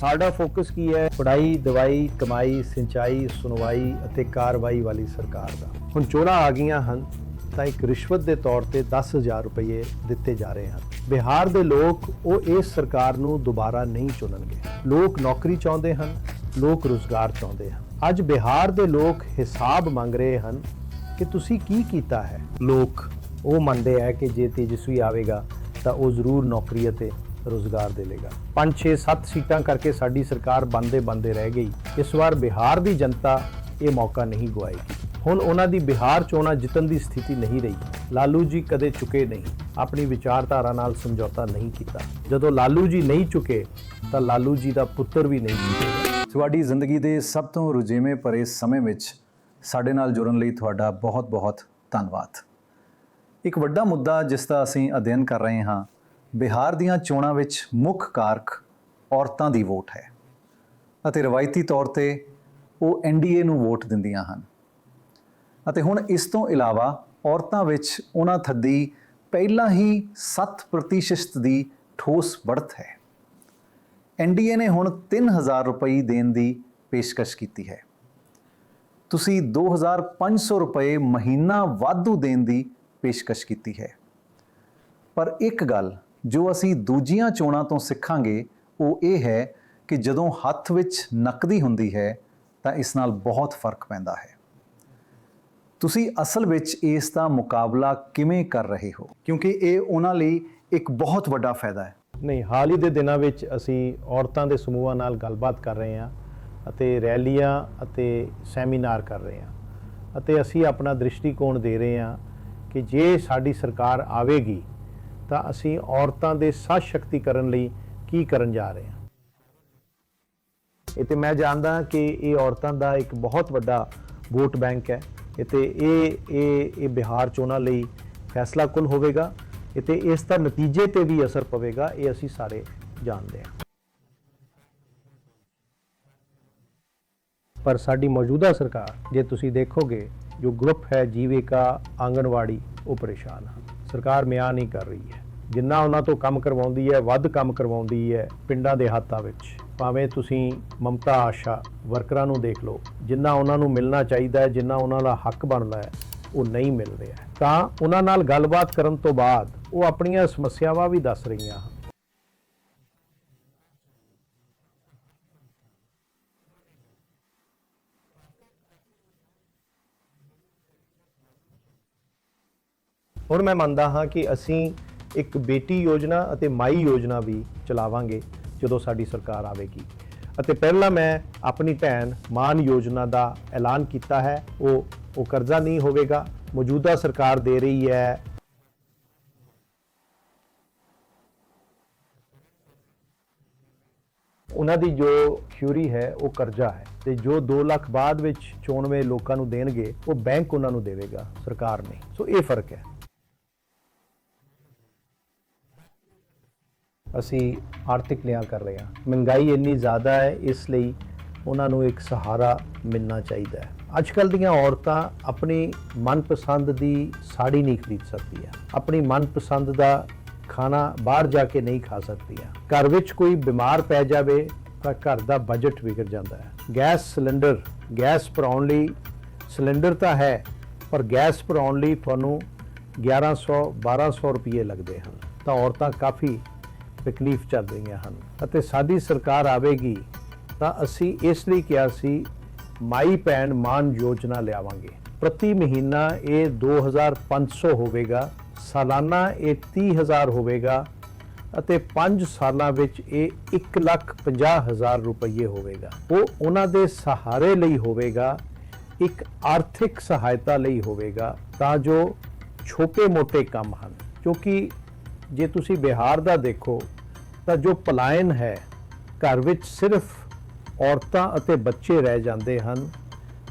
ਸਾਡਾ ਫੋਕਸ ਕੀ ਹੈ? ਪੜਾਈ ਦਵਾਈ, ਕਮਾਈ, ਸਿੰਚਾਈ, ਸੁਣਵਾਈ ਅਤੇ ਕਾਰਵਾਈ ਵਾਲੀ ਸਰਕਾਰ ਦਾ। ਹੁਣ ਚੋਣਾਂ ਆ ਗਈਆਂ ਹਨ, ਤਾਂ ਇੱਕ ਰਿਸ਼ਵਤ ਦੇ ਤੌਰ ਤੇ 10000 ਰੁਪਏ ਦਿੱਤੇ ਜਾ ਰਹੇ ਹਨ। ਬਿਹਾਰ ਦੇ ਲੋਕ ਉਹ ਇਸ ਸਰਕਾਰ ਨੂੰ ਦੁਬਾਰਾ ਨਹੀਂ ਚੁਣਨਗੇ। ਲੋਕ ਨੌਕਰੀ ਚਾਹੁੰਦੇ ਹਨ, ਲੋਕ ਰੋਜ਼ਗਾਰ ਚਾਹੁੰਦੇ ਹਨ। ਅੱਜ ਬਿਹਾਰ ਦੇ ਲੋਕ ਹਿਸਾਬ ਮੰਗ ਰਹੇ ਹਨ ਕਿ ਤੁਸੀਂ ਕੀ ਕੀਤਾ ਹੈ। ਲੋਕ ਉਹ ਮੰਨਦੇ ਹੈ ਕਿ ਜੇ ਤੇਜਸਵੀ ਆਵੇਗਾ, ਤਾਂ ਉਹ ਜ਼ਰੂਰ ਨੌਕਰੀ ਅਤੇ ਰੋਜ਼ਗਾਰ ਦੇਵੇਗਾ। 5 6 7 ਸੀਟਾਂ ਕਰਕੇ ਸਾਡੀ ਸਰਕਾਰ ਬੰਦੇ ਬੰਦੇ ਰਹਿ ਗਈ। ਇਸ ਵਾਰ ਬਿਹਾਰ ਦੀ ਜਨਤਾ ਇਹ ਮੌਕਾ ਨਹੀਂ ਗਵਾਏਗੀ ਹੁਣ ਉਹਨਾਂ ਦੀ ਬਿਹਾਰ ਚੋਣਾਂ ਜਿੱਤਣ ਦੀ ਸਥਿਤੀ ਨਹੀਂ ਰਹੀ। ਲਾਲੂ ਜੀ ਕਦੇ ਚੁਕੇ ਨਹੀਂ। ਆਪਣੀ ਵਿਚਾਰਧਾਰਾ ਨਾਲ ਸਮਝੌਤਾ ਨਹੀਂ ਕੀਤਾ। ਜਦੋਂ ਲਾਲੂ ਜੀ ਨਹੀਂ ਚੁਕੇ, ਤਾਂ ਲਾਲੂ ਜੀ ਦਾ ਪੁੱਤਰ ਵੀ ਨਹੀਂ ਚੁਕੇਗਾ ਤੁਹਾਡੀ ਜ਼ਿੰਦਗੀ ਦੇ ਸਭ ਤੋਂ ਰੁਝੇਵੇਂ ਭਰੇ ਸਮੇਂ ਵਿੱਚ ਸਾਡੇ ਨਾਲ ਜੁੜਨ ਲਈ ਤੁਹਾਡਾ ਬਹੁਤ-ਬਹੁਤ ਧੰਨਵਾਦ। ਇੱਕ ਵੱਡਾ ਮੁੱਦਾ ਜਿਸ ਦਾ ਅਸੀਂ ਅਧਿਐਨ ਕਰ ਰਹੇ ਹਾਂ ਬਿਹਾਰ ਦੀਆਂ ਚੋਣਾਂ ਵਿੱਚ ਮੁੱਖ ਕਾਰਕ ਔਰਤਾਂ ਦੀ ਵੋਟ ਹੈ। ਅਤੇ ਰਵਾਇਤੀ ਤੌਰ ਤੇ ਉਹ ਐਨਡੀਏ ਨੂੰ ਵੋਟ ਦਿੰਦੀਆਂ ਹਨ। ਅਤੇ ਹੁਣ ਇਸ ਤੋਂ ਇਲਾਵਾ ਔਰਤਾਂ ਵਿੱਚ ਉਹਨਾਂ ਥੱਦੀ ਪਹਿਲਾਂ ਹੀ 7% ਦੀ ਠੋਸ ਵੜਤ ਹੈ। ਐਨਡੀਏ ਨੇ ਹੁਣ 3000 ਰੁਪਏ ਦੇਣ ਦੀ ਪੇਸ਼ਕਸ਼ ਕੀਤੀ ਹੈ। ਤੁਸੀਂ 2500 ਰੁਪਏ ਮਹੀਨਾ ਵਾਧੂ ਦੇਣ ਦੀ ਪੇਸ਼ਕਸ਼ ਕੀਤੀ ਹੈ। ਪਰ ਇੱਕ ਗੱਲ ਜੋ ਅਸੀਂ ਦੂਜੀਆਂ ਚੋਣਾਂ ਤੋਂ ਸਿੱਖਾਂਗੇ, ਉਹ ਇਹ ਹੈ ਕਿ ਜਦੋਂ ਹੱਥ ਵਿੱਚ ਨਕਦੀ ਹੁੰਦੀ ਹੈ, ਤਾਂ ਇਸ ਨਾਲ ਬਹੁਤ ਫ਼ਰਕ ਪੈਂਦਾ ਹੈ। ਤੁਸੀਂ ਅਸਲ ਵਿੱਚ ਇਸ ਦਾ ਮੁਕਾਬਲਾ ਕਿਵੇਂ ਕਰ ਰਹੇ ਹੋ? ਕਿਉਂਕਿ ਇਹ ਉਹਨਾਂ ਲਈ ਇੱਕ ਬਹੁਤ ਵੱਡਾ ਫਾਇਦਾ ਹੈ। ਨਹੀਂ, ਹਾਲ ਹੀ ਦੇ ਦਿਨਾਂ ਵਿੱਚ ਅਸੀਂ ਔਰਤਾਂ ਦੇ ਸਮੂਹਾਂ ਨਾਲ ਗੱਲਬਾਤ ਕਰ ਰਹੇ ਹਾਂ ਅਤੇ ਰੈਲੀਆਂ ਅਤੇ ਸੈਮੀਨਾਰ ਕਰ ਰਹੇ ਹਾਂ ਅਤੇ ਅਸੀਂ ਆਪਣਾ ਦ੍ਰਿਸ਼ਟੀਕੋਣ ਦੇ ਰਹੇ ਹਾਂ ਕਿ ਜੇ ਸਾਡੀ ਸਰਕਾਰ ਆਵੇਗੀ ਤਾਂ ਅਸੀਂ ਔਰਤਾਂ ਦੇ ਸਾਹ ਸਸ਼ਕਤੀਕਰਨ ਲਈ ਕੀ ਕਰਨ ਜਾ ਰਹੇ ਹਾਂ? ਇਹ ਤੇ ਮੈਂ ਜਾਣਦਾ ਕਿ ਇਹ ਔਰਤਾਂ ਦਾ ਇੱਕ ਬਹੁਤ ਵੱਡਾ ਵੋਟ ਬੈਂਕ ਹੈ। ਇਹ ਇਹ ਇਹ ਇਹ ਬਿਹਾਰ ਚੋਣਾਂ ਲਈ ਫੈਸਲਾ ਕੁਲ ਹੋਵੇਗਾ। ਇਹ ਇਸ ਦਾ ਨਤੀਜੇ ਤੇ ਵੀ ਅਸਰ ਪਵੇਗਾ, ਇਹ ਅਸੀਂ ਸਾਰੇ ਜਾਣਦੇ ਹਾਂ। ਪਰ ਸਾਡੀ ਮੌਜੂਦਾ ਸਰਕਾਰ, ਜੇ ਤੁਸੀਂ ਦੇਖੋਗੇ, ਜੋ ਗਰੁੱਪ ਹੈ ਜੀਵਿਕਾ, ਆਂਗਣਵਾੜੀ, ਉਹ ਪਰੇਸ਼ਾਨ ਹਨ। ਸਰਕਾਰ ਮਿਆਨ ਨਹੀਂ ਕਰ ਰਹੀ ਹੈ। ਜਿੰਨਾ ਉਹਨਾਂ ਤੋਂ ਕੰਮ ਕਰਵਾਉਂਦੀ ਹੈ, ਵੱਧ ਕੰਮ ਕਰਵਾਉਂਦੀ ਹੈ ਪਿੰਡਾਂ ਦੇ ਹੱਥਾਂ ਵਿੱਚ। ਭਾਵੇਂ ਤੁਸੀਂ ਮਮਤਾ ਆਸ਼ਾ ਵਰਕਰਾਂ ਨੂੰ ਦੇਖ ਲਓ, ਜਿੰਨਾ ਉਹਨਾਂ ਨੂੰ ਮਿਲਣਾ ਚਾਹੀਦਾ ਹੈ, ਜਿੰਨਾ ਉਹਨਾਂ ਦਾ ਹੱਕ ਬਣਦਾ ਹੈ, ਉਹ ਨਹੀਂ ਮਿਲ ਰਿਹਾ ਤਾਂ ਉਹਨਾਂ ਨਾਲ ਗੱਲਬਾਤ ਕਰਨ ਤੋਂ ਬਾਅਦ ਉਹ ਆਪਣੀਆਂ ਸਮੱਸਿਆਵਾਂ ਵੀ ਦੱਸ ਰਹੀਆਂ ਹਨ। ਹੁਣ ਮੈਂ ਮੰਨਦਾ ਹਾਂ ਕਿ ਅਸੀਂ ਇੱਕ ਬੇਟੀ ਯੋਜਨਾ ਅਤੇ ਮਾਈ ਯੋਜਨਾ ਵੀ ਚਲਾਵਾਂਗੇ ਜਦੋਂ ਸਾਡੀ ਸਰਕਾਰ ਆਵੇਗੀ। ਅਤੇ ਪਹਿਲਾਂ ਮੈਂ ਆਪਣੀ ਭੈਣ ਮਾਨ ਯੋਜਨਾ ਦਾ ਐਲਾਨ ਕੀਤਾ ਹੈ। ਉਹ ਉਹ ਕਰਜ਼ਾ ਨਹੀਂ ਹੋਵੇਗਾ। ਮੌਜੂਦਾ ਸਰਕਾਰ ਦੇ ਰਹੀ ਹੈ। ਉਹਨਾਂ ਦੀ ਜੋ ਥਿਊਰੀ ਹੈ, ਉਹ ਕਰਜ਼ਾ ਹੈ ਤੇ ਜੋ 2 ਲੱਖ ਬਾਅਦ ਵਿੱਚ ਚੋਣਵੇਂ ਲੋਕਾਂ ਨੂੰ ਦੇਣਗੇ, ਉਹ ਬੈਂਕ ਉਹਨਾਂ ਨੂੰ ਦੇਵੇਗਾ, ਸਰਕਾਰ ਨਹੀਂ। ਸੋ ਇਹ ਫ਼ਰਕ ਹੈ। ਅਸੀਂ ਆਰਥਿਕ ਨਿਆਂ ਕਰ ਰਹੇ ਹਾਂ। ਮਹਿੰਗਾਈ ਇੰਨੀ ਜ਼ਿਆਦਾ ਹੈ, ਇਸ ਲਈ ਉਹਨਾਂ ਨੂੰ ਇੱਕ ਸਹਾਰਾ ਮਿਲਣਾ ਚਾਹੀਦਾ ਹੈ। ਅੱਜ ਕੱਲ ਦੀਆਂ ਔਰਤਾਂ ਆਪਣੀ ਮਨਪਸੰਦ ਦੀ ਸਾੜੀ ਨਹੀਂ ਖਰੀਦ ਸਕਦੀਆਂ। ਆਪਣੀ ਮਨਪਸੰਦ ਦਾ ਖਾਣਾ ਬਾਹਰ ਜਾ ਕੇ ਨਹੀਂ ਖਾ ਸਕਦੀਆਂ। ਘਰ ਵਿੱਚ ਕੋਈ ਬਿਮਾਰ ਪੈ ਜਾਵੇ ਤਾਂ ਘਰ ਦਾ ਬਜਟ ਵਿਗੜ ਜਾਂਦਾ ਹੈ। ਗੈਸ ਸਿਲੰਡਰ, ਗੈਸ ਭਰਾਉਣ ਲਈ ਸਿਲੰਡਰ ਤਾਂ ਹੈ, ਪਰ ਗੈਸ ਭਰਾਉਣ ਲਈ ਤੁਹਾਨੂੰ 1100 1200 ਰੁਪਏ ਲੱਗਦੇ ਹਨ। ਤਾਂ ਔਰਤਾਂ ਕਾਫੀ ਤਕਲੀਫ ਚੱਲ ਰਹੀਆਂ ਹਨ ਅਤੇ ਸਾਡੀ ਸਰਕਾਰ ਆਵੇਗੀ ਤਾਂ ਅਸੀਂ ਇਸ ਲਈ ਕਿਹਾ ਸੀ, ਮਾਈ ਭੈਣ ਮਾਨ ਯੋਜਨਾ ਲਿਆਵਾਂਗੇ। ਪ੍ਰਤੀ ਮਹੀਨਾ ਇਹ 2500 ਹੋਵੇਗਾ, ਸਾਲਾਨਾ ਇਹ 30000 ਹੋਵੇਗਾ ਅਤੇ 5 ਸਾਲਾਂ ਵਿੱਚ ਇਹ 150000 ਰੁਪਏ ਹੋਵੇਗਾ। ਉਹ ਉਹਨਾਂ ਦੇ ਸਹਾਰੇ ਲਈ ਹੋਵੇਗਾ, ਇੱਕ ਆਰਥਿਕ ਸਹਾਇਤਾ ਲਈ ਹੋਵੇਗਾ ਤਾਂ ਜੋ ਛੋਟੇ-ਮੋਟੇ ਕੰਮ ਹਨ। ਕਿਉਂਕਿ ਜੇ ਤੁਸੀਂ ਬਿਹਾਰ ਦਾ ਦੇਖੋ ਤਾਂ ਜੋ ਪਲਾਇਨ ਹੈ, ਘਰ ਵਿੱਚ ਸਿਰਫ ਔਰਤਾਂ ਅਤੇ ਬੱਚੇ ਰਹਿ ਜਾਂਦੇ ਹਨ।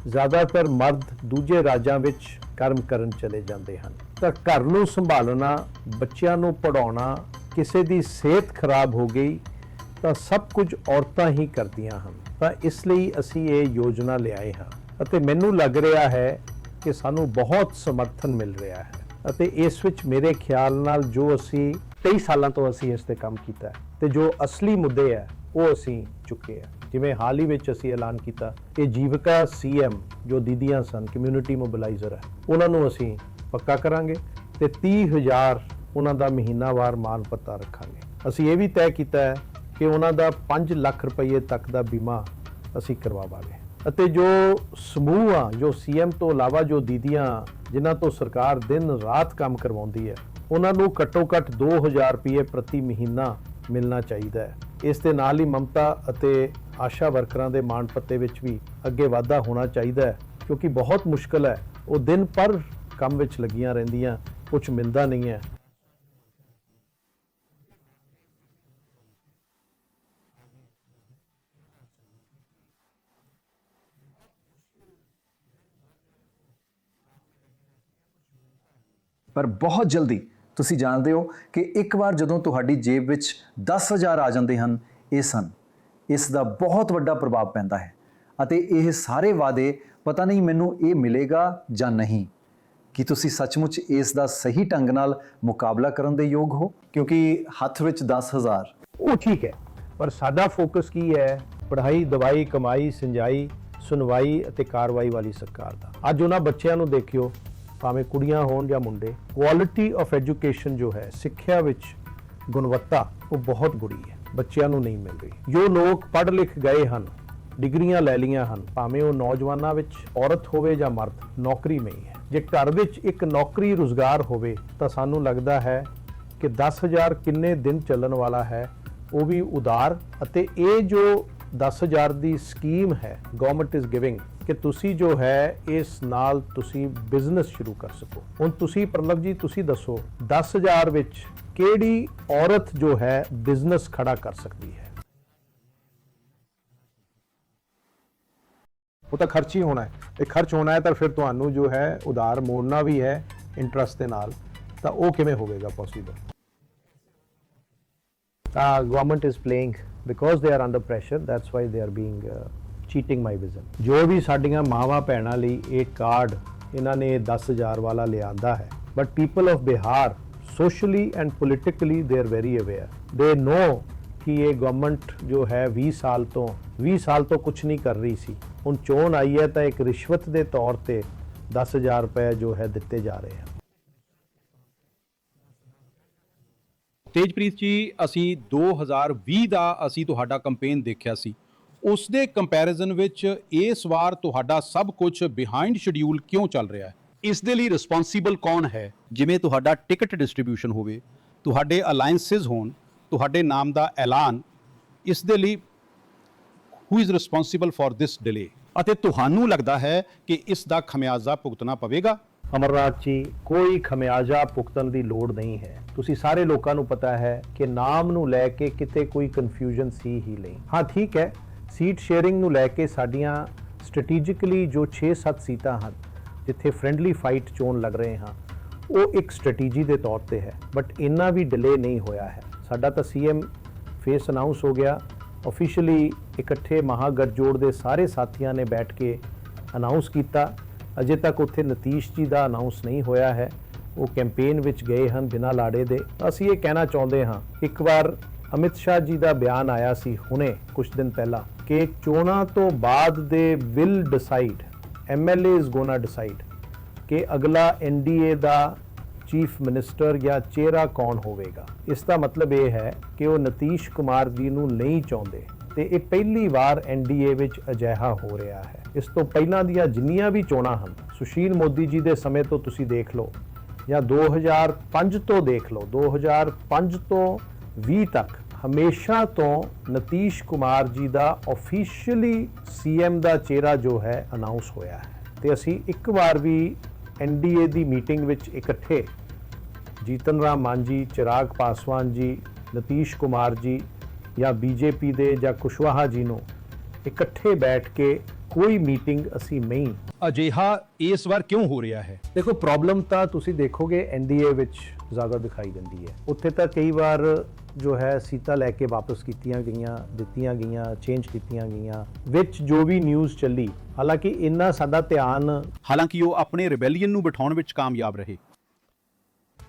ਜ਼ਿਆਦਾਤਰ ਮਰਦ ਦੂਜੇ ਰਾਜਾਂ ਵਿੱਚ ਕਰਮ ਕਰਨ ਚਲੇ ਜਾਂਦੇ ਹਨ। ਤਾਂ ਘਰ ਨੂੰ ਸੰਭਾਲਣਾ, ਬੱਚਿਆਂ ਨੂੰ ਪੜਾਉਣਾ ਕਿਸੇ ਦੀ ਸਿਹਤ ਖਰਾਬ ਹੋ ਗਈ, ਤਾਂ ਸਭ ਕੁਝ ਔਰਤਾਂ ਹੀ ਕਰਦੀਆਂ ਹਨ। ਤਾਂ ਇਸ ਲਈ ਅਸੀਂ ਇਹ ਯੋਜਨਾ ਲਿਆਏ ਹਾਂ ਅਤੇ ਮੈਨੂੰ ਲੱਗ ਰਿਹਾ ਹੈ ਕਿ ਸਾਨੂੰ ਬਹੁਤ ਸਮਰਥਨ ਮਿਲ ਰਿਹਾ ਹੈ ਅਤੇ ਇਸ ਵਿੱਚ ਮੇਰੇ ਖਿਆਲ ਨਾਲ ਜੋ ਅਸੀਂ 23 ਸਾਲਾਂ ਤੋਂ ਅਸੀਂ ਇਸ ਤੇ ਕੰਮ ਕੀਤਾ ਹੈ ਤੇ ਜੋ ਅਸਲੀ ਮੁੱਦੇ ਹੈ, ਉਹ ਅਸੀਂ ਚੁੱਕੇ ਆ ਜਿਵੇਂ ਹਾਲ ਹੀ ਵਿੱਚ ਅਸੀਂ ਐਲਾਨ ਕੀਤਾ ਕਿ ਜੀਵਿਕਾ ਸੀਐਮ ਜੋ ਦੀਦੀਆਂ ਸਨ ਕਮਿਊਨਿਟੀ ਮੋਬਿਲਾਈਜ਼ਰ ਹੈ, ਉਹਨਾਂ ਨੂੰ ਅਸੀਂ ਪੱਕਾ ਕਰਾਂਗੇ ਤੇ 30000 ਉਹਨਾਂ ਦਾ ਮਹੀਨਾਵਾਰ ਮਾਨ ਪੱਤਾ ਰੱਖਾਂਗੇ। ਅਸੀਂ ਇਹ ਵੀ ਤੈਅ ਕੀਤਾ ਹੈ ਕਿ ਉਹਨਾਂ ਦਾ 5 ਲੱਖ ਰੁਪਏ ਤੱਕ ਦਾ ਬੀਮਾ ਅਸੀਂ ਕਰਵਾਵਾਂਗੇ। ਅਤੇ ਜੋ ਸਮੂਹ ਆ ਜੋ ਸੀਐਮ ਤੋਂ ਇਲਾਵਾ ਜੋ ਦੀਦੀਆਂ, ਜਿਨ੍ਹਾਂ ਤੋਂ ਸਰਕਾਰ ਦਿਨ ਰਾਤ ਕੰਮ ਕਰਵਾਉਂਦੀ ਹੈ ਉਹਨਾਂ ਨੂੰ ਘੱਟੋ ਘੱਟ 2000 ਰੁਪਏ ਪ੍ਰਤੀ ਮਹੀਨਾ ਮਿਲਣਾ ਚਾਹੀਦਾ ਹੈ। ਇਸ ਦੇ ਨਾਲ ਹੀ ਮਮਤਾ ਅਤੇ ਆਸ਼ਾ ਵਰਕਰਾਂ ਦੇ ਮਾਣ ਪੱਤੇ ਵਿੱਚ ਵੀ ਅੱਗੇ ਵਾਧਾ ਹੋਣਾ ਚਾਹੀਦਾ ਹੈ, ਕਿਉਂਕਿ ਬਹੁਤ ਮੁਸ਼ਕਲ ਹੈ। ਉਹ ਦਿਨ ਪਰ ਕੰਮ ਵਿੱਚ ਲੱਗੀਆਂ ਰਹਿੰਦੀਆਂ ਕੁਝ ਮਿਲਦਾ ਨਹੀਂ ਹੈ। ਪਰ ਬਹੁਤ ਜਲਦੀ ਤੁਸੀਂ ਜਾਣਦੇ ਹੋ ਕਿ ਇੱਕ ਵਾਰ ਜਦੋਂ ਤੁਹਾਡੀ ਜੇਬ ਵਿੱਚ 10000 ਆ ਜਾਂਦੇ ਹਨ, ਇਹ ਸਨ। ਇਸ ਦਾ ਬਹੁਤ ਵੱਡਾ ਪ੍ਰਭਾਵ ਪੈਂਦਾ ਹੈ ਅਤੇ ਇਹ ਸਾਰੇ ਵਾਅਦੇ ਪਤਾ ਨਹੀਂ ਮੈਨੂੰ ਇਹ ਮਿਲੇਗਾ ਜਾਂ ਨਹੀਂ। ਕਿ ਤੁਸੀਂ ਸੱਚਮੁੱਚ ਇਸ ਦਾ ਸਹੀ ਢੰਗ ਨਾਲ ਮੁਕਾਬਲਾ ਕਰਨ ਦੇ ਯੋਗ ਹੋ? ਕਿਉਂਕਿ ਹੱਥ ਵਿੱਚ 10000 ਉਹ ਠੀਕ ਹੈ, ਪਰ ਸਾਡਾ ਫੋਕਸ ਕੀ ਹੈ? ਪੜ੍ਹਾਈ, ਦਵਾਈ, ਕਮਾਈ, ਸਿੰਜਾਈ, ਸੁਣਵਾਈ ਅਤੇ ਕਾਰਵਾਈ ਵਾਲੀ ਸਰਕਾਰ ਦਾ। ਅੱਜ ਉਹਨਾਂ ਬੱਚਿਆਂ ਨੂੰ ਦੇਖਿਓ ਭਾਵੇਂ ਕੁੜੀਆਂ ਹੋਣ ਜਾਂ ਮੁੰਡੇ ਕੁਆਲਿਟੀ ਆਫ ਐਜੂਕੇਸ਼ਨ ਜੋ ਹੈ, ਸਿੱਖਿਆ ਵਿੱਚ ਗੁਣਵੱਤਾ, ਉਹ ਬਹੁਤ ਬੁਰੀ ਹੈ। ਬੱਚਿਆਂ ਨੂੰ ਨਹੀਂ ਮਿਲ ਰਹੀ। ਜੋ ਲੋਕ ਪੜ੍ਹ ਲਿਖ ਗਏ ਹਨ, ਡਿਗਰੀਆਂ ਲੈ ਲਈਆਂ ਹਨ, ਭਾਵੇਂ ਉਹ ਨੌਜਵਾਨਾਂ ਵਿੱਚ ਔਰਤ ਹੋਵੇ ਜਾਂ ਮਰਦ, ਨੌਕਰੀ ਨਹੀਂ ਹੈ। ਜੇ ਘਰ ਵਿੱਚ ਇੱਕ ਨੌਕਰੀ ਰੁਜ਼ਗਾਰ ਹੋਵੇ, ਤਾਂ ਸਾਨੂੰ ਲੱਗਦਾ ਹੈ ਕਿ 10000 ਕਿੰਨੇ ਦਿਨ ਚੱਲਣ ਵਾਲਾ ਹੈ, ਉਹ ਵੀ ਉਦਾਰ ਅਤੇ ਇਹ ਜੋ 10000 ਦੀ ਸਕੀਮ ਹੈ ਗਵਰਨਮੈਂਟ ਇਜ਼ ਗਿਵਿੰਗ ਕਿ ਤੁਸੀਂ ਜੋ ਹੈ ਇਸ ਨਾਲ ਤੁਸੀਂ ਬਿਜ਼ਨਸ ਸ਼ੁਰੂ ਕਰ ਸਕੋ। ਹੁਣ ਤੁਸੀਂ ਪ੍ਰਲਵ ਜੀ ਤੁਸੀਂ ਦੱਸੋ 10000 ਵਿੱਚ ਕਿਹੜੀ ਔਰਤ ਜੋ ਹੈ ਬਿਜ਼ਨਸ ਖੜਾ ਕਰ ਸਕਦੀ ਹੈ? ਉਹ ਤਾਂ ਖਰਚ ਹੀ ਹੋਣਾ ਹੈ। ਤੇ ਖਰਚ ਹੋਣਾ ਹੈ ਤਾਂ ਫਿਰ ਤੁਹਾਨੂੰ ਜੋ ਹੈ ਉਧਾਰ ਮੋੜਨਾ ਵੀ ਹੈ ਇੰਟਰਸਟ ਦੇ ਨਾਲ। ਤਾਂ ਉਹ ਕਿਵੇਂ ਹੋਵੇਗਾ possible uh, ah, government is playing because they are under pressure that's why they are being uh, cheating my vision ਜੋ ਵੀ ਸਾਡੀਆਂ ਮਾਵਾਂ ਭੈਣਾਂ ਲਈ ਇਹ ਕਾਰਡ ਇਹਨਾਂ ਨੇ 10000 ਵਾਲਾ ਲਿਆਂਦਾ ਹੈ। But people of Bihar socially and politically they are very aware they know ਕਿ ਇਹ ਗਵਰਨਮੈਂਟ ਜੋ ਹੈ 20 ਸਾਲ ਤੋਂ 20 ਸਾਲ ਤੋਂ ਕੁਝ ਨਹੀਂ ਕਰ ਰਹੀ ਸੀ। ਹੁਣ ਚੋਣ ਆਈ ਹੈ ਤਾਂ ਇੱਕ ਰਿਸ਼ਵਤ ਦੇ ਤੌਰ ਤੇ 10000 ਰੁਪਏ ਜੋ ਹੈ ਦਿੱਤੇ ਜਾ ਰਹੇ ਹਨ। ਤੇਜਪ੍ਰੀਤ ਜੀ, ਅਸੀਂ 2020 ਦਾ ਅਸੀਂ ਤੁਹਾਡਾ ਕੈਂਪੇਨ ਦੇਖਿਆ ਸੀ। ਉਸ ਦੇ ਕੰਪੈਰੀਜ਼ਨ ਵਿੱਚ ਇਸ ਵਾਰ ਤੁਹਾਡਾ ਸਭ ਕੁਝ ਬਿਹਾਈਂਡ ਸ਼ਡਿਊਲ ਕਿਉਂ ਚੱਲ ਰਿਹਾ ਹੈ? ਇਸ ਦੇ ਲਈ ਰਿਸਪੌਂਸੀਬਲ ਕੌਣ ਹੈ? ਜਿਵੇਂ ਤੁਹਾਡਾ ਟਿਕਟ ਡਿਸਟ੍ਰੀਬਿਊਸ਼ਨ ਹੋਵੇ ਤੁਹਾਡੇ ਅਲਾਈਅੰਸਸ ਹੋਣ ਤੁਹਾਡੇ ਨਾਮ ਦਾ ਐਲਾਨ ਇਸ ਦੇ ਲਈ who is responsible for this delay ਅਤੇ ਤੁਹਾਨੂੰ ਲੱਗਦਾ ਹੈ ਕਿ ਇਸ ਦਾ ਖਮਿਆਜ਼ਾ ਭੁਗਤਣਾ ਪਵੇਗਾ? ਅਮਰਨਾਥ ਜੀ ਕੋਈ ਖਮਿਆਜਾ ਭੁਗਤਣ ਦੀ ਲੋੜ ਨਹੀਂ ਹੈ। ਤੁਸੀਂ ਸਾਰੇ ਲੋਕਾਂ ਨੂੰ ਪਤਾ ਹੈ ਕਿ ਨਾਮ ਨੂੰ ਲੈ ਕੇ ਕਿਤੇ ਕੋਈ ਕਨਫਿਊਜ਼ਨ ਸੀ ਹੀ ਨਹੀਂ। ਹਾਂ ਠੀਕ ਹੈ। ਸੀਟ ਸ਼ੇਅਰਿੰਗ ਨੂੰ ਲੈ ਕੇ ਸਾਡੀਆਂ ਸਟ੍ਰੈਟੇਜਿਕਲੀ ਜੋ 6-7 ਸੀਟਾਂ ਹਨ, ਜਿੱਥੇ ਫ੍ਰੈਂਡਲੀ ਫਾਈਟ ਚੋਣ ਲੜ ਰਹੇ ਹਾਂ, ਉਹ ਇੱਕ ਸਟ੍ਰੈਟੇਜੀ ਦੇ ਤੌਰ ਤੇ ਹੈ, ਬਟ ਇੰਨਾ ਵੀ ਡਿਲੇ ਨਹੀਂ ਹੋਇਆ ਹੈ। ਸਾਡਾ ਤਾਂ ਸੀਐਮ ਫੇਸ ਅਨਾਉਂਸ ਹੋ ਗਿਆ। ਆਫੀਸ਼ੀਅਲੀ ਇਕੱਠੇ ਮਹਾਗਠਜੋੜ ਦੇ ਸਾਰੇ ਸਾਥੀਆਂ ਨੇ ਬੈਠ ਕੇ ਅਨਾਉਂਸ ਕੀਤਾ। ਅਜੇ ਤੱਕ ਉੱਥੇ ਨਤੀਸ਼ ਜੀ ਦਾ ਅਨਾਉਂਸ ਨਹੀਂ ਹੋਇਆ ਹੈ। ਉਹ ਕੈਂਪੇਨ ਵਿੱਚ ਗਏ ਹਨ ਬਿਨਾਂ ਲਾੜੇ ਦੇ। ਅਸੀਂ ਇਹ ਕਹਿਣਾ ਚਾਹੁੰਦੇ ਹਾਂ, ਇੱਕ ਵਾਰ ਅਮਿਤ ਸ਼ਾਹ ਜੀ ਦਾ ਬਿਆਨ ਆਇਆ ਸੀ ਹੁਣੇ, ਕੁਝ ਦਿਨ ਪਹਿਲਾਂ, ਕਿ ਚੋਣਾਂ ਤੋਂ ਬਾਅਦ ਦੇ will decide MLA is gonna decide, ਕਿ ਅਗਲਾ ਐਨਡੀਏ ਦਾ ਚੀਫ ਮਿਨਿਸਟਰ ਜਾਂ ਚਿਹਰਾ ਕੌਣ ਹੋਵੇਗਾ। ਇਸ ਦਾ ਮਤਲਬ ਇਹ ਹੈ ਕਿ ਉਹ ਨਤੀਸ਼ ਕੁਮਾਰ ਜੀ ਨੂੰ ਨਹੀਂ ਚਾਹੁੰਦੇ ਤੇ ਇਹ ਪਹਿਲੀ ਵਾਰ ਐਨਡੀਏ ਵਿੱਚ ਅਜਿਹਾ ਹੋ ਰਿਹਾ ਹੈ। ਇਸ ਤੋਂ ਪਹਿਲਾਂ ਦੀਆਂ ਜਿੰਨੀਆਂ ਵੀ ਚੋਣਾਂ ਹਨ, ਸੁਸ਼ੀਲ ਮੋਦੀ ਜੀ ਦੇ ਸਮੇਂ ਤੋਂ ਤੁਸੀਂ ਦੇਖ ਲਓ ਜਾਂ 2005 ਤੋਂ ਦੇਖ ਲਓ 2005 ਤੋਂ 20 ਤੱਕ ਹਮੇਸ਼ਾ ਤੋਂ ਨਤੀਸ਼ ਕੁਮਾਰ ਜੀ ਦਾ ਆਫੀਸ਼ੀਅਲੀ ਸੀਐਮ ਦਾ ਚਿਹਰਾ ਜੋ ਹੈ ਅਨਾਉਂਸ ਹੋਇਆ ਹੈ। ਤੇ ਅਸੀਂ ਇੱਕ ਵਾਰ ਵੀ ਐਨਡੀਏ ਦੀ ਮੀਟਿੰਗ ਵਿੱਚ ਇਕੱਠੇ ਜੀਤਨ ਰਾਮ ਮਾਂਜੀ, ਚਿਰਾਗ ਪਾਸਵਾਨ ਜੀ, ਨਤੀਸ਼ ਕੁਮਾਰ ਜੀ ਜਾਂ ਬੀਜੇਪੀ ਦੇ ਜਾਂ ਕੁਸ਼ਵਾਹਾ ਜੀ ਨੂੰ ਇਕੱਠੇ ਬੈਠ ਕੇ ਕੋਈ ਮੀਟਿੰਗ ਅਸੀਂ ਨਹੀਂ। ਅਜਿਹਾ ਇਸ ਵਾਰ ਕਿਉਂ ਹੋ ਰਿਹਾ ਹੈ? ਦੇਖੋ ਪ੍ਰੋਬਲਮ ਤਾਂ ਤੁਸੀਂ ਦੇਖੋਗੇ ਐਨਡੀਏ ਵਿੱਚ ਜ਼ਿਆਦਾ ਦਿਖਾਈ ਦਿੰਦੀ ਹੈ। ਉੱਥੇ ਤਾਂ ਕਈ ਵਾਰ ਜੋ ਹੈ ਸੀਟਾਂ ਲੈ ਕੇ ਵਾਪਸ ਕੀਤੀਆਂ ਗਈਆਂ ਦਿੱਤੀਆਂ ਗਈਆਂ ਚੇਂਜ ਕੀਤੀਆਂ ਗਈਆਂ ਵਿੱਚ ਜੋ ਵੀ ਨਿਊਜ਼ ਚੱਲੀ ਹਾਲਾਂਕਿ ਇੰਨਾ ਸਾਡਾ ਧਿਆਨ ਹਾਲਾਂਕਿ ਉਹ ਆਪਣੇ ਰਿਬੈਲੀਅਨ ਨੂੰ ਬਿਠਾਉਣ ਵਿੱਚ ਕਾਮਯਾਬ ਰਹੇ।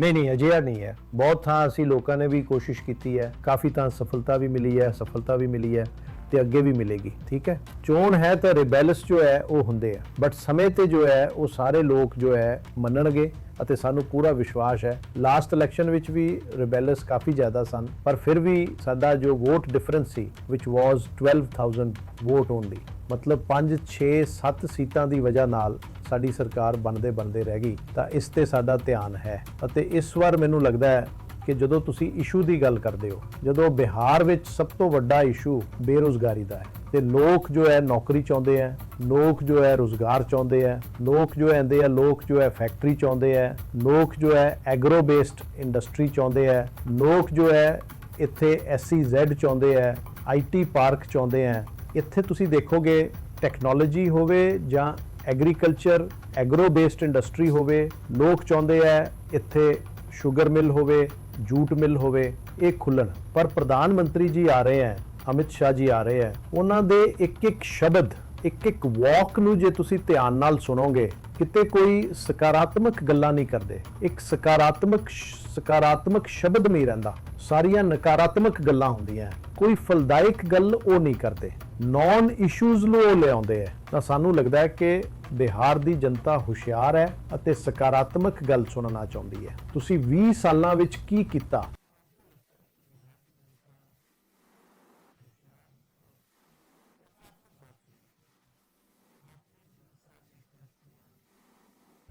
ਨਹੀਂ ਨਹੀਂ ਅਜਿਹਾ ਨਹੀਂ ਹੈ। ਬਹੁਤ ਥਾਂ ਅਸੀਂ ਲੋਕਾਂ ਨੇ ਵੀ ਕੋਸ਼ਿਸ਼ ਕੀਤੀ ਹੈ। ਕਾਫੀ ਤਾਂ ਸਫਲਤਾ ਵੀ ਮਿਲੀ ਹੈ ਸਫਲਤਾ ਵੀ ਮਿਲੀ ਹੈ। ਤੇ ਅੱਗੇ ਵੀ ਮਿਲੇਗੀ, ਠੀਕ ਹੈ? ਚੋਣ ਹੈ ਤਾਂ ਰਿਬੈਲਸ ਜੋ ਹੈ, ਉਹ ਹੁੰਦੇ ਆ। ਬਟ ਸਮੇਂ ਤੇ ਜੋ ਹੈ, ਉਹ ਸਾਰੇ ਲੋਕ ਜੋ ਹੈ, ਮੰਨਣਗੇ ਅਤੇ ਸਾਨੂੰ ਪੂਰਾ ਵਿਸ਼ਵਾਸ ਹੈ। ਲਾਸਟ ਇਲੈਕਸ਼ਨ ਵਿੱਚ ਵੀ ਰਿਬੈਲਸ ਕਾਫੀ ਜ਼ਿਆਦਾ ਸਨ, ਪਰ ਫਿਰ ਵੀ ਸਾਡਾ ਜੋ ਵੋਟ ਡਿਫਰੈਂਸ ਸੀ, which was 12000 ਵੋਟ ਓਨਲੀ ਮਤਲਬ 5 6 7 ਸੀਟਾਂ ਦੀ ਵਜ੍ਹਾ ਨਾਲ ਸਾਡੀ ਸਰਕਾਰ ਬਣਦੇ ਬਣਦੇ ਰਹਿ ਗਈ, ਤਾਂ ਇਸ ਤੇ ਸਾਡਾ ਧਿਆਨ ਹੈ। ਅਤੇ ਇਸ ਵਾਰ ਮੈਨੂੰ ਲੱਗਦਾ ਹੈ ਕਿ ਜਦੋਂ ਤੁਸੀਂ ਇਸ਼ੂ ਦੀ ਗੱਲ ਕਰਦੇ ਹੋ, ਜਦੋਂ ਬਿਹਾਰ ਵਿੱਚ ਸਭ ਤੋਂ ਵੱਡਾ ਇਸ਼ੂ ਬੇਰੋਜ਼ਗਾਰੀ ਦਾ ਹੈ, ਤੇ ਲੋਕ ਜੋ ਹੈ ਨੌਕਰੀ ਚਾਹੁੰਦੇ ਆ ਲੋਕ ਜੋ ਹੈ ਰੋਜ਼ਗਾਰ ਚਾਹੁੰਦੇ ਆ ਲੋਕ ਜੋ ਕਹਿੰਦੇ ਆ, ਲੋਕ ਜੋ ਹੈ ਫੈਕਟਰੀ ਚਾਹੁੰਦੇ ਆ ਲੋਕ ਜੋ ਹੈ ਐਗਰੋ ਬੇਸਡ ਇੰਡਸਟਰੀ ਚਾਹੁੰਦੇ ਆ ਲੋਕ ਜੋ ਹੈ ਇੱਥੇ ਐਸਸੀਜ਼ੈਡ ਚਾਹੁੰਦੇ ਆ ਆਈਟੀ ਪਾਰਕ ਚਾਹੁੰਦੇ ਆ ਇੱਥੇ ਤੁਸੀਂ ਦੇਖੋਗੇ ਟੈਕਨੋਲੋਜੀ ਹੋਵੇ ਜਾਂ ਐਗਰੀਕਲਚਰ ਐਗਰੋ ਬੇਸਡ ਇੰਡਸਟਰੀ ਹੋਵੇ, ਲੋਕ ਚਾਹੁੰਦੇ ਆ ਇੱਥੇ ਸ਼ੂਗਰ ਮਿਲ ਹੋਵੇ ਜੂਟ ਮਿਲ ਹੋਵੇ, ਇਹ ਖੁੱਲਣ ਪਰ ਪ੍ਰਧਾਨ ਮੰਤਰੀ ਜੀ ਆ ਰਹੇ ਹੈ, ਅਮਿਤ ਸ਼ਾਹ ਜੀ ਆ ਰਹੇ ਹੈ, ਉਹਨਾਂ ਦੇ ਇੱਕ ਇੱਕ ਸ਼ਬਦ ਇੱਕ ਇੱਕ ਵਾਕ ਨੂੰ ਜੇ ਤੁਸੀਂ ਧਿਆਨ ਨਾਲ ਸੁਣੋਗੇ, ਕਿਤੇ ਕੋਈ ਸਕਾਰਾਤਮਕ ਗੱਲਾਂ ਨਹੀਂ ਕਰਦੇ। ਇੱਕ ਸਕਾਰਾਤਮਕ ਸਕਾਰਾਤਮਕ ਸ਼ਬਦ ਨਹੀਂ ਰਹਿੰਦਾ। ਸਾਰੀਆਂ ਨਕਾਰਾਤਮਕ ਗੱਲਾਂ ਹੁੰਦੀਆਂ। ਕੋਈ ਫਲਦਾਇਕ ਗੱਲ ਉਹ ਨਹੀਂ ਕਰਦੇ। ਨੌਨ ਇਸ਼ੂਜ਼ ਨੂੰ ਉਹ ਲਿਆਉਂਦੇ ਹੈ ਤਾਂ ਸਾਨੂੰ ਲੱਗਦਾ ਹੈ ਕਿ ਬਿਹਾਰ ਦੀ ਜਨਤਾ ਹੁਸ਼ਿਆਰ ਹੈ ਅਤੇ ਸਕਾਰਾਤਮਕ ਗੱਲ ਸੁਣਨਾ ਚਾਹੁੰਦੀ ਹੈ। ਤੁਸੀਂ 20 ਸਾਲਾਂ ਵਿੱਚ ਕੀ ਕੀਤਾ?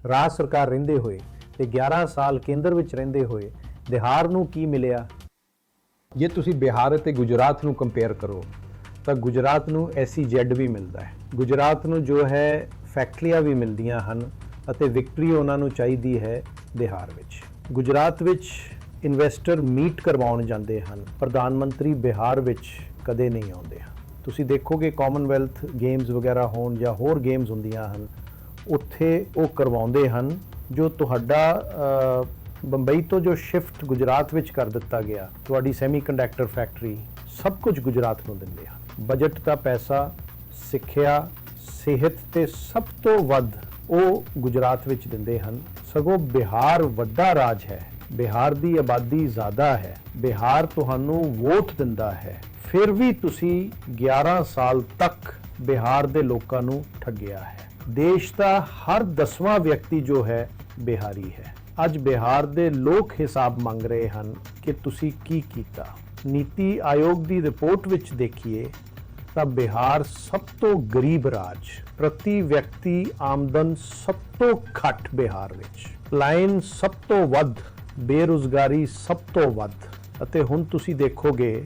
ਰਾਜ ਸਰਕਾਰ ਰਹਿੰਦੇ ਹੋਏ ਤੇ 11 ਸਾਲ ਕੇਂਦਰ ਵਿੱਚ ਰਹਿੰਦੇ ਹੋਏ ਬਿਹਾਰ ਨੂੰ ਕੀ ਮਿਲਿਆ? ਜੇ ਤੁਸੀਂ ਬਿਹਾਰ ਅਤੇ ਗੁਜਰਾਤ ਨੂੰ ਕੰਪੇਅਰ ਕਰੋ, ਤਾਂ ਗੁਜਰਾਤ ਨੂੰ ਐਸੀ ਐਸਸੀਜ਼ੈਡ ਵੀ ਮਿਲਦਾ ਹੈ। ਗੁਜਰਾਤ ਨੂੰ ਜੋ ਹੈ ਫੈਕਟਰੀਆਂ ਵੀ ਮਿਲਦੀਆਂ ਹਨ ਅਤੇ ਵਿਕਟਰੀ ਉਹਨਾਂ ਨੂੰ ਚਾਹੀਦੀ ਹੈ ਬਿਹਾਰ ਵਿੱਚ। ਗੁਜਰਾਤ ਵਿੱਚ ਇਨਵੈਸਟਰ ਮੀਟ ਕਰਵਾਉਣ ਜਾਂਦੇ ਹਨ। ਪ੍ਰਧਾਨ ਮੰਤਰੀ ਬਿਹਾਰ ਵਿੱਚ ਕਦੇ ਨਹੀਂ ਆਉਂਦੇ ਹਨ। ਤੁਸੀਂ ਦੇਖੋਗੇ ਕਾਮਨਵੈਲਥ ਗੇਮਸ ਵਗੈਰਾ ਹੋਣ ਜਾਂ ਹੋਰ ਗੇਮਸ ਹੁੰਦੀਆਂ ਹਨ, ਉੱਥੇ ਉਹ ਕਰਵਾਉਂਦੇ ਹਨ ਜੋ ਤੁਹਾਡਾ ਬੰਬਈ ਤੋਂ ਜੋ ਸ਼ਿਫਟ ਗੁਜਰਾਤ ਵਿੱਚ ਕਰ ਦਿੱਤਾ ਗਿਆ, ਤੁਹਾਡੀ ਸੈਮੀਕੰਡਕਟਰ ਫੈਕਟਰੀ ਸਭ ਕੁਝ ਗੁਜਰਾਤ ਨੂੰ ਦਿੰਦੇ ਹਨ। ਬਜਟ ਦਾ ਪੈਸਾ, ਸਿੱਖਿਆ, ਸਿਹਤ ਤੇ ਸਭ ਤੋਂ ਵੱਧ ਉਹ ਗੁਜਰਾਤ ਵਿੱਚ ਦਿੰਦੇ ਹਨ। ਸਗੋਂ ਬਿਹਾਰ ਵੱਡਾ ਰਾਜ ਹੈ, ਬਿਹਾਰ ਦੀ ਆਬਾਦੀ ਜ਼ਿਆਦਾ ਹੈ, ਬਿਹਾਰ ਤੁਹਾਨੂੰ ਵੋਟ ਦਿੰਦਾ ਹੈ। ਫਿਰ ਵੀ ਤੁਸੀਂ 11 ਸਾਲ ਤੱਕ ਬਿਹਾਰ ਦੇ ਲੋਕਾਂ ਨੂੰ ਠੱਗਿਆ ਹੈ। ਦੇਸ਼ ਦਾ ਹਰ 10ਵਾਂ ਵਿਅਕਤੀ ਜੋ ਹੈ, ਬਿਹਾਰੀ ਹੈ। ਅੱਜ ਬਿਹਾਰ ਦੇ ਲੋਕ ਹਿਸਾਬ ਮੰਗ ਰਹੇ ਹਨ ਕਿ ਤੁਸੀਂ ਕੀ ਕੀਤਾ। ਨੀਤੀ ਆਯੋਗ ਦੀ ਰਿਪੋਰਟ ਵਿੱਚ ਦੇਖੀਏ ਤਾਂ ਬਿਹਾਰ ਸਭ ਤੋਂ ਗਰੀਬ ਰਾਜ, ਪ੍ਰਤੀ ਵਿਅਕਤੀ ਆਮਦਨ ਸਭ ਤੋਂ ਘੱਟ ਬਿਹਾਰ ਵਿੱਚ। ਲਾਈਨ ਸਭ ਤੋਂ ਵੱਧ, ਬੇਰੁਜ਼ਗਾਰੀ ਸਭ ਤੋਂ ਵੱਧ। ਅਤੇ ਹੁਣ ਤੁਸੀਂ ਦੇਖੋਗੇ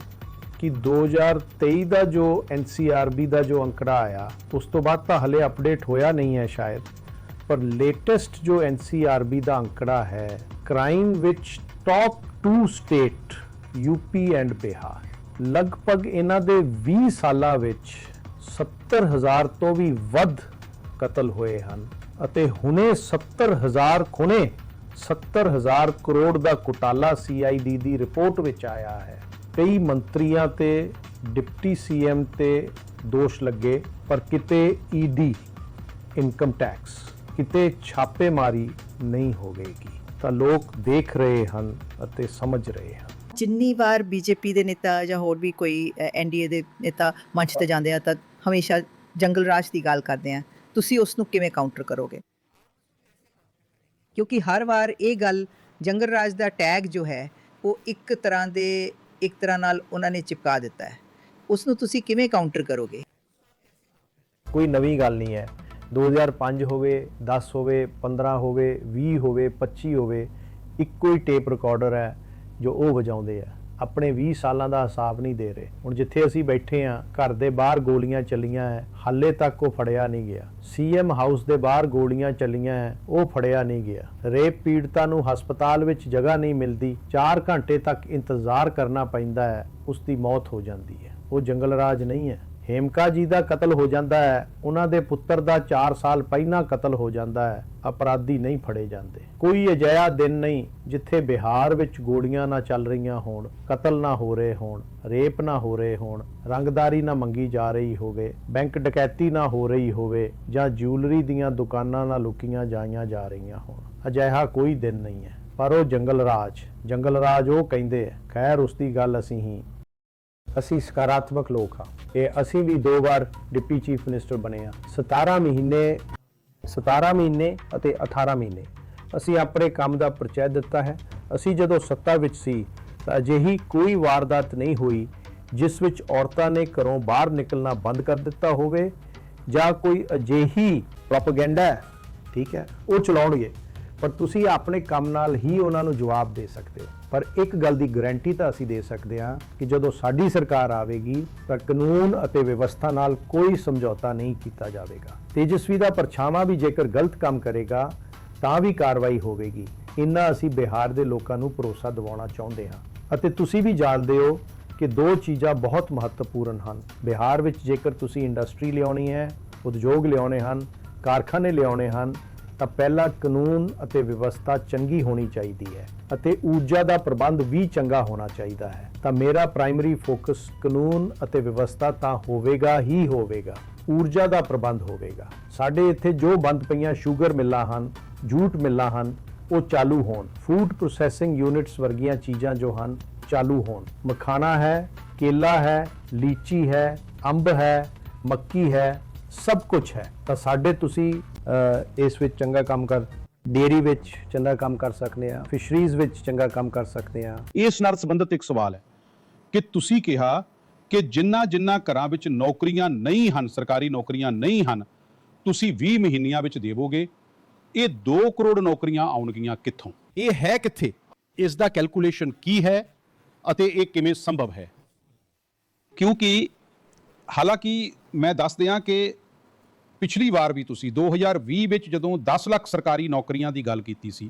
ਕਿ 2023 ਦਾ ਜੋ NCRB ਦਾ ਜੋ ਅੰਕੜਾ ਆਇਆ, ਉਸ ਤੋਂ ਬਾਅਦ ਤਾਂ ਹਲੇ ਅਪਡੇਟ ਹੋਇਆ ਨਹੀਂ ਹੈ ਸ਼ਾਇਦ। ਪਰ ਲੇਟੈਸਟ ਜੋ NCRB ਦਾ ਅੰਕੜਾ ਹੈ, ਕ੍ਰਾਈਮ ਵਿੱਚ top 2 state UP and Bihar. ਲਗਭਗ ਇਹਨਾਂ ਦੇ 20 ਸਾਲਾਂ ਵਿੱਚ 70000 ਤੋਂ ਵੀ ਵੱਧ ਕਤਲ ਹੋਏ ਹਨ ਅਤੇ ਹੁਣੇ 70000 ਖੁਣੇ 70000 ਕਰੋੜ ਦਾ ਘੁਟਾਲਾ CID ਦੀ ਰਿਪੋਰਟ ਵਿੱਚ ਆਇਆ ਹੈ। ਕਈ ਮੰਤਰੀਆਂ ਤੇ ਡਿਪਟੀ ਸੀਐਮ ਤੇ ਦੋਸ਼ ਲੱਗੇ, ਪਰ ਕਿਤੇ ਈਡੀ ਇਨਕਮ ਟੈਕਸ ਕਿਤੇ ਛਾਪੇਮਾਰੀ ਨਹੀਂ ਹੋਵੇਗੀ। ਤਾਂ ਲੋਕ ਦੇਖ ਰਹੇ ਹਨ ਅਤੇ ਸਮਝ ਰਹੇ ਹਨ। ਜਿੰਨੀ ਵਾਰ ਬੀਜੇਪੀ ਦੇ ਨੇਤਾ ਜਾਂ ਹੋਰ ਵੀ ਕੋਈ ਐਨਡੀਏ ਦੇ ਨੇਤਾ ਮੰਚ ਤੇ ਜਾਂਦੇ ਆ ਤਾਂ ਹਮੇਸ਼ਾ ਜੰਗਲ ਰਾਜ ਦੀ ਗੱਲ ਕਰਦੇ ਆ। ਤੁਸੀਂ ਉਸ ਨੂੰ ਕਿਵੇਂ ਕਾਊਂਟਰ ਕਰੋਗੇ? ਕਿਉਂਕਿ ਹਰ ਵਾਰ ਇਹ ਗੱਲ ਜੰਗਲ ਰਾਜ ਦਾ ਟੈਗ ਜੋ ਹੈ ਉਹ ਇੱਕ ਤਰ੍ਹਾਂ ਦੇ ਇੱਕ ਤਰ੍ਹਾਂ ਨਾਲ ਉਹਨਾਂ ਨੇ ਚਿਪਕਾ ਦਿੱਤਾ ਹੈ। ਉਸ ਨੂੰ ਤੁਸੀਂ ਕਿਵੇਂ ਕਾਊਂਟਰ ਕਰੋਗੇ? ਕੋਈ ਨਵੀਂ ਗੱਲ ਨਹੀਂ ਹੈ। 2005 ਹੋਵੇ 10 ਹੋਵੇ 15 ਹੋਵੇ 20 ਹੋਵੇ 25 ਹੋਵੇ, ਇੱਕੋ ਹੀ ਟੇਪ ਰਿਕਾਰਡਰ ਹੈ ਜੋ ਉਹ ਵਜਾਉਂਦੇ ਆ। ਆਪਣੇ 20 ਸਾਲਾਂ ਦਾ ਹਿਸਾਬ ਨਹੀਂ ਦੇ ਰਹੇ। ਹੁਣ ਜਿੱਥੇ ਅਸੀਂ ਬੈਠੇ ਆ ਘਰ ਦੇ ਬਾਹਰ ਗੋਲੀਆਂ ਚੱਲੀਆਂ ਹੈ, ਹਾਲੇ ਤੱਕ ਉਹ ਫੜਿਆ ਨਹੀਂ ਗਿਆ। ਸੀਐਮ ਹਾਊਸ ਦੇ ਬਾਹਰ ਗੋਲੀਆਂ ਚੱਲੀਆਂ ਹੈ, ਉਹ ਫੜਿਆ ਨਹੀਂ ਗਿਆ। ਰੇਪ ਪੀੜਤਾਂ ਨੂੰ ਹਸਪਤਾਲ ਵਿੱਚ ਜਗ੍ਹਾ ਨਹੀਂ ਮਿਲਦੀ 4 ਘੰਟੇ ਤੱਕ ਇੰਤਜ਼ਾਰ ਕਰਨਾ ਪੈਂਦਾ ਹੈ ਉਸ ਦੀ ਮੌਤ ਹੋ ਜਾਂਦੀ ਹੈ। ਉਹ ਜੰਗਲ ਰਾਜ ਨਹੀਂ ਹੈ। ਹੇਮਕਾ ਜੀ ਦਾ ਕਤਲ ਹੋ ਜਾਂਦਾ ਹੈ, ਉਹਨਾਂ ਦੇ ਪੁੱਤਰ ਦਾ 4 ਸਾਲ ਪਹਿਲਾਂ ਕਤਲ ਹੋ ਜਾਂਦਾ ਹੈ, ਅਪਰਾਧੀ ਨਹੀਂ ਫੜੇ ਜਾਂਦੇ। ਕੋਈ ਅਜਿਹਾ ਦਿਨ ਨਹੀਂ ਜਿੱਥੇ ਬਿਹਾਰ ਵਿੱਚ ਗੋਲੀਆਂ ਨਾ ਚੱਲ ਰਹੀਆਂ ਹੋਣ, ਕਤਲ ਨਾ ਹੋ ਰਹੇ ਹੋਣ, ਰੇਪ ਨਾ ਹੋ ਰਹੇ ਹੋਣ, ਰੰਗਦਾਰੀ ਨਾ ਮੰਗੀ ਜਾ ਰਹੀ ਹੋਵੇ, ਬੈਂਕ ਡਕੈਤੀ ਨਾ ਹੋ ਰਹੀ ਹੋਵੇ ਜਾਂ ਜਿਊਲਰੀ ਦੀਆਂ ਦੁਕਾਨਾਂ ਨਾ ਲੁਕੀਆਂ ਜਾਈਆਂ ਜਾ ਰਹੀਆਂ ਹੋਣ। ਅਜਿਹਾ ਕੋਈ ਦਿਨ ਨਹੀਂ ਹੈ। ਪਰ ਉਹ ਜੰਗਲ ਰਾਜ ਜੰਗਲ ਰਾਜ ਉਹ ਕਹਿੰਦੇ ਖੈਰ ਉਸ ਦੀ ਗੱਲ ਅਸੀਂ ਹੀ ਅਸੀਂ ਸਕਾਰਾਤਮਕ ਲੋਕ ਹਾਂ। ਇਹ ਅਸੀਂ ਵੀ ਦੋ ਵਾਰ ਡਿਪਟੀ ਚੀਫ ਮਿਨਿਸਟਰ ਬਣੇ ਆ 17 ਮਹੀਨੇ 17 ਮਹੀਨੇ ਅਤੇ 18 ਮਹੀਨੇ। ਅਸੀਂ ਆਪਣੇ ਕੰਮ ਦਾ ਪ੍ਰਚੈ ਦਿੱਤਾ ਹੈ। ਅਸੀਂ ਜਦੋਂ ਸੱਤਾ ਵਿੱਚ ਸੀ, ਤਾਂ ਅਜਿਹੀ ਕੋਈ ਵਾਰਦਾਤ ਨਹੀਂ ਹੋਈ ਜਿਸ ਵਿੱਚ ਔਰਤਾਂ ਨੇ ਘਰੋਂ ਬਾਹਰ ਨਿਕਲਣਾ ਬੰਦ ਕਰ ਦਿੱਤਾ ਹੋਵੇ ਜਾਂ ਕੋਈ ਅਜਿਹੀ ਪ੍ਰੋਪਗੈਂਡਾ, ਠੀਕ ਹੈ, ਉਹ ਚਲਾਉਣਗੇ। ਪਰ ਤੁਸੀਂ ਆਪਣੇ ਕੰਮ ਨਾਲ ਹੀ ਉਹਨਾਂ ਨੂੰ ਜਵਾਬ ਦੇ ਸਕਦੇ ਹੋ। ਪਰ ਇੱਕ ਗੱਲ ਦੀ ਗਾਰੰਟੀ ਤਾਂ ਅਸੀਂ ਦੇ ਸਕਦੇ ਹਾਂ ਕਿ ਜਦੋਂ ਸਾਡੀ ਸਰਕਾਰ ਆਵੇਗੀ ਤਾਂ ਕਾਨੂੰਨ ਅਤੇ ਵਿਵਸਥਾ ਨਾਲ ਕੋਈ ਸਮਝੌਤਾ ਨਹੀਂ ਕੀਤਾ ਜਾਵੇਗਾ। ਤੇਜਸਵੀ ਦਾ ਪਰਛਾਵਾਂ ਵੀ ਜੇਕਰ ਗਲਤ ਕੰਮ ਕਰੇਗਾ, ਤਾਂ ਵੀ ਕਾਰਵਾਈ ਹੋਵੇਗੀ। ਇੰਨਾ ਅਸੀਂ ਬਿਹਾਰ ਦੇ ਲੋਕਾਂ ਨੂੰ ਭਰੋਸਾ ਦਿਵਾਉਣਾ ਚਾਹੁੰਦੇ ਹਾਂ। ਅਤੇ ਤੁਸੀਂ ਵੀ ਜਾਣਦੇ ਹੋ ਕਿ ਦੋ ਚੀਜ਼ਾਂ ਬਹੁਤ ਮਹੱਤਵਪੂਰਨ ਹਨ। ਬਿਹਾਰ ਵਿੱਚ ਜੇਕਰ ਤੁਸੀਂ ਇੰਡਸਟਰੀ ਲਿਆਉਣੀ ਹੈ, ਉਦਯੋਗ ਲਿਆਉਣੇ ਹਨ, ਕਾਰਖਾਨੇ ਲਿਆਉਣੇ ਹਨ, ਤਾਂ ਪਹਿਲਾ ਕਾਨੂੰਨ ਅਤੇ ਵਿਵਸਥਾ ਚੰਗੀ ਹੋਣੀ ਚਾਹੀਦੀ ਹੈ। ਅਤੇ ਊਰਜਾ ਦਾ ਪ੍ਰਬੰਧ ਵੀ ਚੰਗਾ ਹੋਣਾ ਚਾਹੀਦਾ ਹੈ। ਤਾਂ ਮੇਰਾ ਪ੍ਰਾਇਮਰੀ ਫੋਕਸ ਕਾਨੂੰਨ ਅਤੇ ਵਿਵਸਥਾ ਤਾਂ ਹੋਵੇਗਾ ਹੀ ਹੋਵੇਗਾ। ਊਰਜਾ ਦਾ ਪ੍ਰਬੰਧ ਹੋਵੇਗਾ। ਸਾਡੇ ਇੱਥੇ ਜੋ ਬੰਦ ਪਈਆਂ ਸ਼ੂਗਰ ਮਿੱਲਾਂ ਹਨ, ਜੂਟ ਮਿੱਲਾਂ ਹਨ, ਉਹ ਚਾਲੂ ਹੋਣ। ਫੂਡ ਪ੍ਰੋਸੈਸਿੰਗ ਯੂਨਿਟਸ ਵਰਗੀਆਂ ਚੀਜ਼ਾਂ ਜੋ ਹਨ, ਚਾਲੂ ਹੋਣ। ਮਖਾਣਾ ਹੈ, ਕੇਲਾ ਹੈ, ਲੀਚੀ ਹੈ, ਅੰਬ ਹੈ, ਮੱਕੀ ਹੈ, ਸਭ ਕੁਝ ਹੈ। ਤਾਂ ਸਾਡੇ ਤੁਸੀਂ ਇਸ ਵਿੱਚ ਚੰਗਾ ਕੰਮ ਕਰ ਡੇਰੀ ਵਿੱਚ ਚੰਗਾ ਕੰਮ ਕਰ ਸਕਦੇ ਆ ਫਿਸ਼ਰੀਜ਼ ਵਿੱਚ ਚੰਗਾ ਕੰਮ ਕਰ ਸਕਦੇ ਆ ਇਸ ਨਾਲ ਸੰਬੰਧਿਤ ਇੱਕ ਸਵਾਲ ਹੈ ਕਿ ਤੁਸੀਂ ਕਿਹਾ ਕਿ ਜਿੰਨਾ ਜਿੰਨਾ ਘਰਾਂ ਵਿੱਚ ਨੌਕਰੀਆਂ ਨਹੀਂ ਹਨ ਸਰਕਾਰੀ ਨੌਕਰੀਆਂ ਨਹੀਂ ਹਨ ਤੁਸੀਂ 20 ਮਹੀਨਿਆਂ ਵਿੱਚ ਦੇਵੋਗੇ। ਇਹ 2 ਕਰੋੜ ਨੌਕਰੀਆਂ ਆਉਣਗੀਆਂ ਕਿੱਥੋਂ? ਇਹ ਹੈ ਕਿੱਥੇ? ਇਸ ਦਾ ਕੈਲਕੂਲੇਸ਼ਨ ਕੀ ਹੈ ਅਤੇ ਇਹ ਕਿਵੇਂ ਸੰਭਵ ਹੈ? ਕਿਉਂਕਿ ਹਾਲਾਂਕਿ ਮੈਂ ਦੱਸ ਦਿਆਂ ਕਿ ਪਿਛਲੀ ਵਾਰ ਵੀ ਤੁਸੀਂ 2020 ਵਿੱਚ ਜਦੋਂ 10 ਲੱਖ ਸਰਕਾਰੀ ਨੌਕਰੀਆਂ ਦੀ ਗੱਲ ਕੀਤੀ ਸੀ,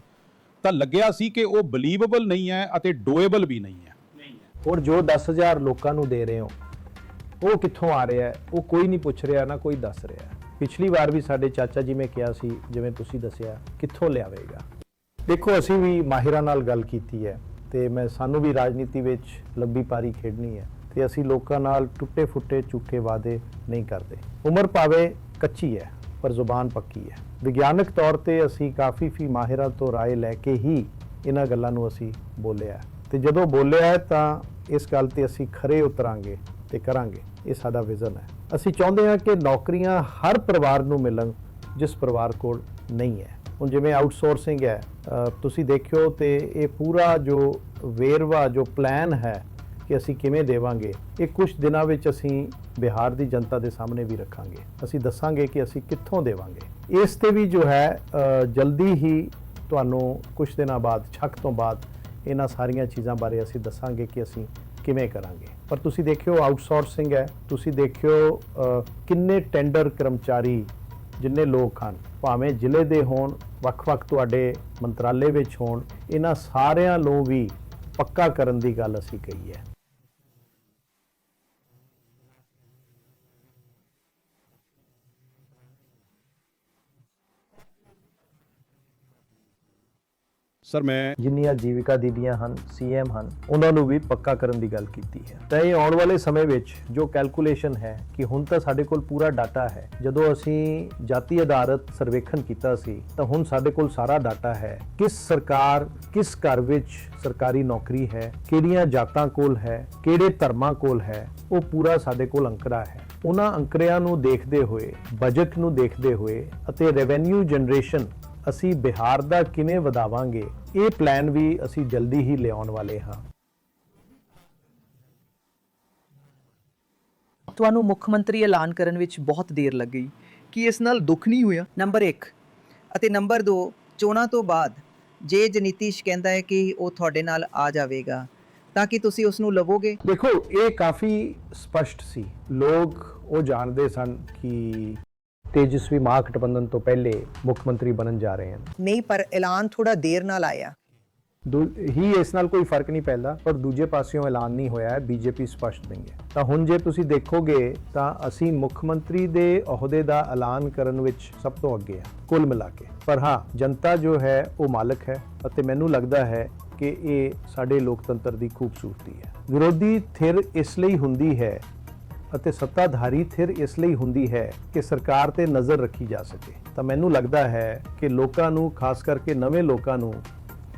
ਤਾਂ ਲੱਗਿਆ ਸੀ ਕਿ ਉਹ ਬਲੀਵੇਬਲ ਨਹੀਂ ਹੈ ਅਤੇ ਡੋਏਬਲ ਵੀ ਨਹੀਂ ਹੈ। ਔਰ ਜੋ 10000 ਲੋਕਾਂ ਨੂੰ ਦੇ ਰਹੇ ਹੋ, ਉਹ ਕਿੱਥੋਂ ਆ ਰਿਹਾ ਹੈ? ਉਹ ਕੋਈ ਨਹੀਂ ਪੁੱਛ ਰਿਹਾ, ਨਾ ਕੋਈ ਦੱਸ ਰਿਹਾ। ਪਿਛਲੀ ਵਾਰ ਵੀ ਸਾਡੇ ਚਾਚਾ ਜੀ ਨੇ ਕਿਹਾ ਸੀ, ਜਿਵੇਂ ਤੁਸੀਂ ਦੱਸਿਆ, ਕਿੱਥੋਂ ਲਿਆਵੇਗਾ? ਦੇਖੋ, ਅਸੀਂ ਵੀ ਮਾਹਿਰਾਂ ਨਾਲ ਗੱਲ ਕੀਤੀ ਹੈ ਤੇ ਮੈਂ, ਸਾਨੂੰ ਵੀ ਰਾਜਨੀਤੀ ਵਿੱਚ ਲੰਬੀ ਪਾਰੀ ਖੇਡਣੀ ਹੈ ਤੇ ਅਸੀਂ ਲੋਕਾਂ ਨਾਲ ਟੁੱਟੇ ਫੁੱਟੇ ਝੂਠੇ ਵਾਅਦੇ ਨਹੀਂ ਕਰਦੇ। ਉਮਰ ਭਾਵੇਂ ਕੱਚੀ ਹੈ ਪਰ ਜ਼ੁਬਾਨ ਪੱਕੀ ਹੈ ਵਿਗਿਆਨਕ ਤੌਰ ਤੇ ਅਸੀਂ ਕਾਫੀ ਫੀ ਮਾਹਿਰਾਂ ਤੋਂ رائے ਲੈ ਕੇ ਹੀ ਇਹਨਾਂ ਗੱਲਾਂ ਨੂੰ ਅਸੀਂ ਬੋਲਿਆ ਤੇ ਜਦੋਂ ਬੋਲਿਆ ਹੈ ਤਾਂ ਇਸ ਗੱਲ ਤੇ ਅਸੀਂ ਖਰੇ ਉਤਰਾਂਗੇ ਤੇ ਕਰਾਂਗੇ ਇਹ ਸਾਡਾ ਵਿਜ਼ਨ ਹੈ ਅਸੀਂ ਚਾਹੁੰਦੇ ਹਾਂ ਕਿ ਨੌਕਰੀਆਂ ਹਰ ਪਰਿਵਾਰ ਨੂੰ ਮਿਲਣ ਜਿਸ ਪਰਿਵਾਰ ਕੋਲ ਨਹੀਂ ਹੈ ਹੁਣ ਜਿਵੇਂ ਆਊਟਸੋਰਸਿੰਗ ਹੈ ਅ, ਤੁਸੀਂ ਦੇਖਿਓ ਤੇ ਇਹ ਪੂਰਾ ਜੋ ਵੇਰਵਾ ਜੋ ਪਲਾਨ ਹੈ ਕਿ ਅਸੀਂ ਕਿਵੇਂ ਦੇਵਾਂਗੇ, ਇਹ ਕੁਝ ਦਿਨਾਂ ਵਿੱਚ ਅਸੀਂ ਬਿਹਾਰ ਦੀ ਜਨਤਾ ਦੇ ਸਾਹਮਣੇ ਵੀ ਰੱਖਾਂਗੇ। ਅਸੀਂ ਦੱਸਾਂਗੇ ਕਿ ਅਸੀਂ ਕਿੱਥੋਂ ਦੇਵਾਂਗੇ। ਇਸ ਤੇ ਵੀ ਜੋ ਹੈ ਜਲਦੀ ਹੀ ਤੁਹਾਨੂੰ ਕੁਝ ਦਿਨਾਂ ਬਾਅਦ, ਛੱਕ ਤੋਂ ਬਾਅਦ ਇਹਨਾਂ ਸਾਰੀਆਂ ਚੀਜ਼ਾਂ ਬਾਰੇ ਅਸੀਂ ਦੱਸਾਂਗੇ ਕਿ ਅਸੀਂ ਕਿਵੇਂ ਕਰਾਂਗੇ। ਪਰ ਤੁਸੀਂ ਦੇਖਿਓ ਆਊਟਸੋਰਸਿੰਗ ਹੈ। ਤੁਸੀਂ ਦੇਖਿਓ ਕਿੰਨੇ ਟੈਂਡਰ ਕਰਮਚਾਰੀ ਜਿੰਨੇ ਲੋਕ ਹਨ, ਭਾਵੇਂ ਜ਼ਿਲ੍ਹੇ ਦੇ ਹੋਣ, ਵੱਖ-ਵੱਖ ਤੁਹਾਡੇ ਮੰਤਰਾਲੇ ਵਿੱਚ ਹੋਣ, ਇਹਨਾਂ ਸਾਰਿਆਂ ਨੂੰ ਵੀ ਪੱਕਾ ਕਰਨ ਦੀ ਗੱਲ ਅਸੀਂ ਕਹੀ ਹੈ। ਸਰ, ਮੈਂ ਜਿੰਨੀਆਂ ਜੀਵਿਕਾ ਦੀਦੀਆਂ ਹਨ ਸੀਐਮ ਹਨ, ਉਹਨਾਂ ਨੂੰ ਵੀ ਪੱਕਾ ਕਰਨ ਦੀ ਗੱਲ ਕੀਤੀ ਹੈ। ਤਾਂ ਇਹ ਆਉਣ ਵਾਲੇ ਸਮੇਂ ਵਿੱਚ ਜੋ ਕੈਲਕੂਲੇਸ਼ਨ ਹੈ ਕਿ ਹੁਣ ਤਾਂ ਸਾਡੇ ਕੋਲ ਪੂਰਾ ਡਾਟਾ ਹੈ, ਜਦੋਂ ਅਸੀਂ ਜਾਤੀ ਆਧਾਰਿਤ ਸਰਵੇਖਣ ਕੀਤਾ ਸੀ, ਤਾਂ ਹੁਣ ਸਾਡੇ ਕੋਲ ਸਾਰਾ ਡਾਟਾ ਹੈ। ਕਿਸ ਸਰਕਾਰ, ਕਿਸ ਘਰ ਵਿੱਚ ਸਰਕਾਰੀ ਨੌਕਰੀ ਹੈ, ਕਿਹੜੀਆਂ ਜਾਤਾਂ ਕੋਲ ਹੈ, ਕਿਹੜੇ ਧਰਮਾਂ ਕੋਲ ਹੈ, ਉਹ ਪੂਰਾ ਸਾਡੇ ਕੋਲ ਅੰਕੜਾ ਹੈ। ਉਹਨਾਂ ਅੰਕੜਿਆਂ ਨੂੰ ਦੇਖਦੇ ਹੋਏ ਬਜਟ ਨੂੰ ਦੇਖਦੇ ਹੋਏ ਅਤੇ ਰੈਵਨਿਊ ਜਨਰੇਸ਼ਨ ਅਸੀਂ ਬਿਹਾਰ ਦਾ ਕਿਵੇਂ ਵਧਾਵਾਂਗੇ? ਇਹ ਪਲਾਨ ਵੀ ਅਸੀਂ ਜਲਦੀ ਹੀ ਲਿਆਉਣ ਵਾਲੇ ਹਾਂ। ਤੁਹਾਨੂੰ ਮੁੱਖ ਮੰਤਰੀ ਐਲਾਨ ਕਰਨ ਵਿੱਚ ਬਹੁਤ ਦੇਰ ਲੱਗੀ। ਕੀ ਇਸ ਨਾਲ ਦੁੱਖ ਨਹੀਂ ਹੋਇਆ? ਨੰਬਰ 1 ਅਤੇ ਨੰਬਰ 2 ਚੋਣਾਂ ਤੋਂ ਬਾਅਦ ਜੇ ਜਨੀਤੀਸ਼ ਕਹਿੰਦਾ ਹੈ ਕਿ ਉਹ ਤੁਹਾਡੇ ਨਾਲ ਆ ਜਾਵੇਗਾ ਤਾਂ ਕਿ ਤੁਸੀਂ ਉਸ ਨੂੰ ਲਵੋਗੇ? ਦੇਖੋ ਇਹ ਕਾਫੀ ਸਪਸ਼ਟ ਸੀ। ਲੋਕ ਉਹ ਜਾਣਦੇ ਸਨ ਕਿ ਤੇਜਸਵੀ ਮਹਾਗਠਬੰਧਨ ਤੋਂ ਪਹਿਲੇ ਮੁੱਖ ਮੰਤਰੀ ਬਣਨ ਜਾ ਰਹੇ ਹਨ। ਨਹੀਂ ਪਰ ਐਲਾਨ ਥੋੜਾ ਦੇਰ ਨਾਲ ਆਇਆ। ਹੀ ਇਸ ਨਾਲ ਕੋਈ ਫ਼ਰਕ ਨਹੀਂ ਪੈਂਦਾ ਪਰ ਦੂਜੇ ਪਾਸਿਓਂ ਐਲਾਨ ਨਹੀਂ ਹੋਇਆ ਹੈ ਬੀਜੇਪੀ ਸਪਸ਼ਟ ਨਹੀਂ ਹੈ। ਤਾਂ ਹੁਣ ਜੇ ਤੁਸੀਂ ਦੇਖੋਗੇ ਤਾਂ ਅਸੀਂ ਮੁੱਖ ਮੰਤਰੀ ਦੇ ਅਹੁਦੇ ਦਾ ਐਲਾਨ ਕਰਨ ਵਿੱਚ ਸਭ ਤੋਂ ਅੱਗੇ ਹਾਂ ਕੁੱਲ ਮਿਲਾ ਕੇ। ਪਰ ਹਾਂ ਜਨਤਾ ਜੋ ਹੈ ਉਹ ਮਾਲਕ ਹੈ ਅਤੇ ਮੈਨੂੰ ਲੱਗਦਾ ਹੈ ਕਿ ਇਹ ਸਾਡੇ ਲੋਕਤੰਤਰ ਦੀ ਖੂਬਸੂਰਤੀ ਹੈ। ਵਿਰੋਧੀ ਧਿਰ ਇਸ ਲਈ ਹੁੰਦੀ ਹੈ ਅਤੇ ਸੱਤਾਧਾਰੀ ਥਿਰ ਇਸ ਲਈ ਹੁੰਦੀ ਹੈ ਕਿ ਸਰਕਾਰ ਤੇ ਨਜ਼ਰ ਰੱਖੀ ਜਾ ਸਕੇ। ਤਾਂ ਮੈਨੂੰ ਲੱਗਦਾ ਹੈ ਕਿ ਲੋਕਾਂ ਨੂੰ, ਖਾਸ ਕਰਕੇ ਨਵੇਂ ਲੋਕਾਂ ਨੂੰ,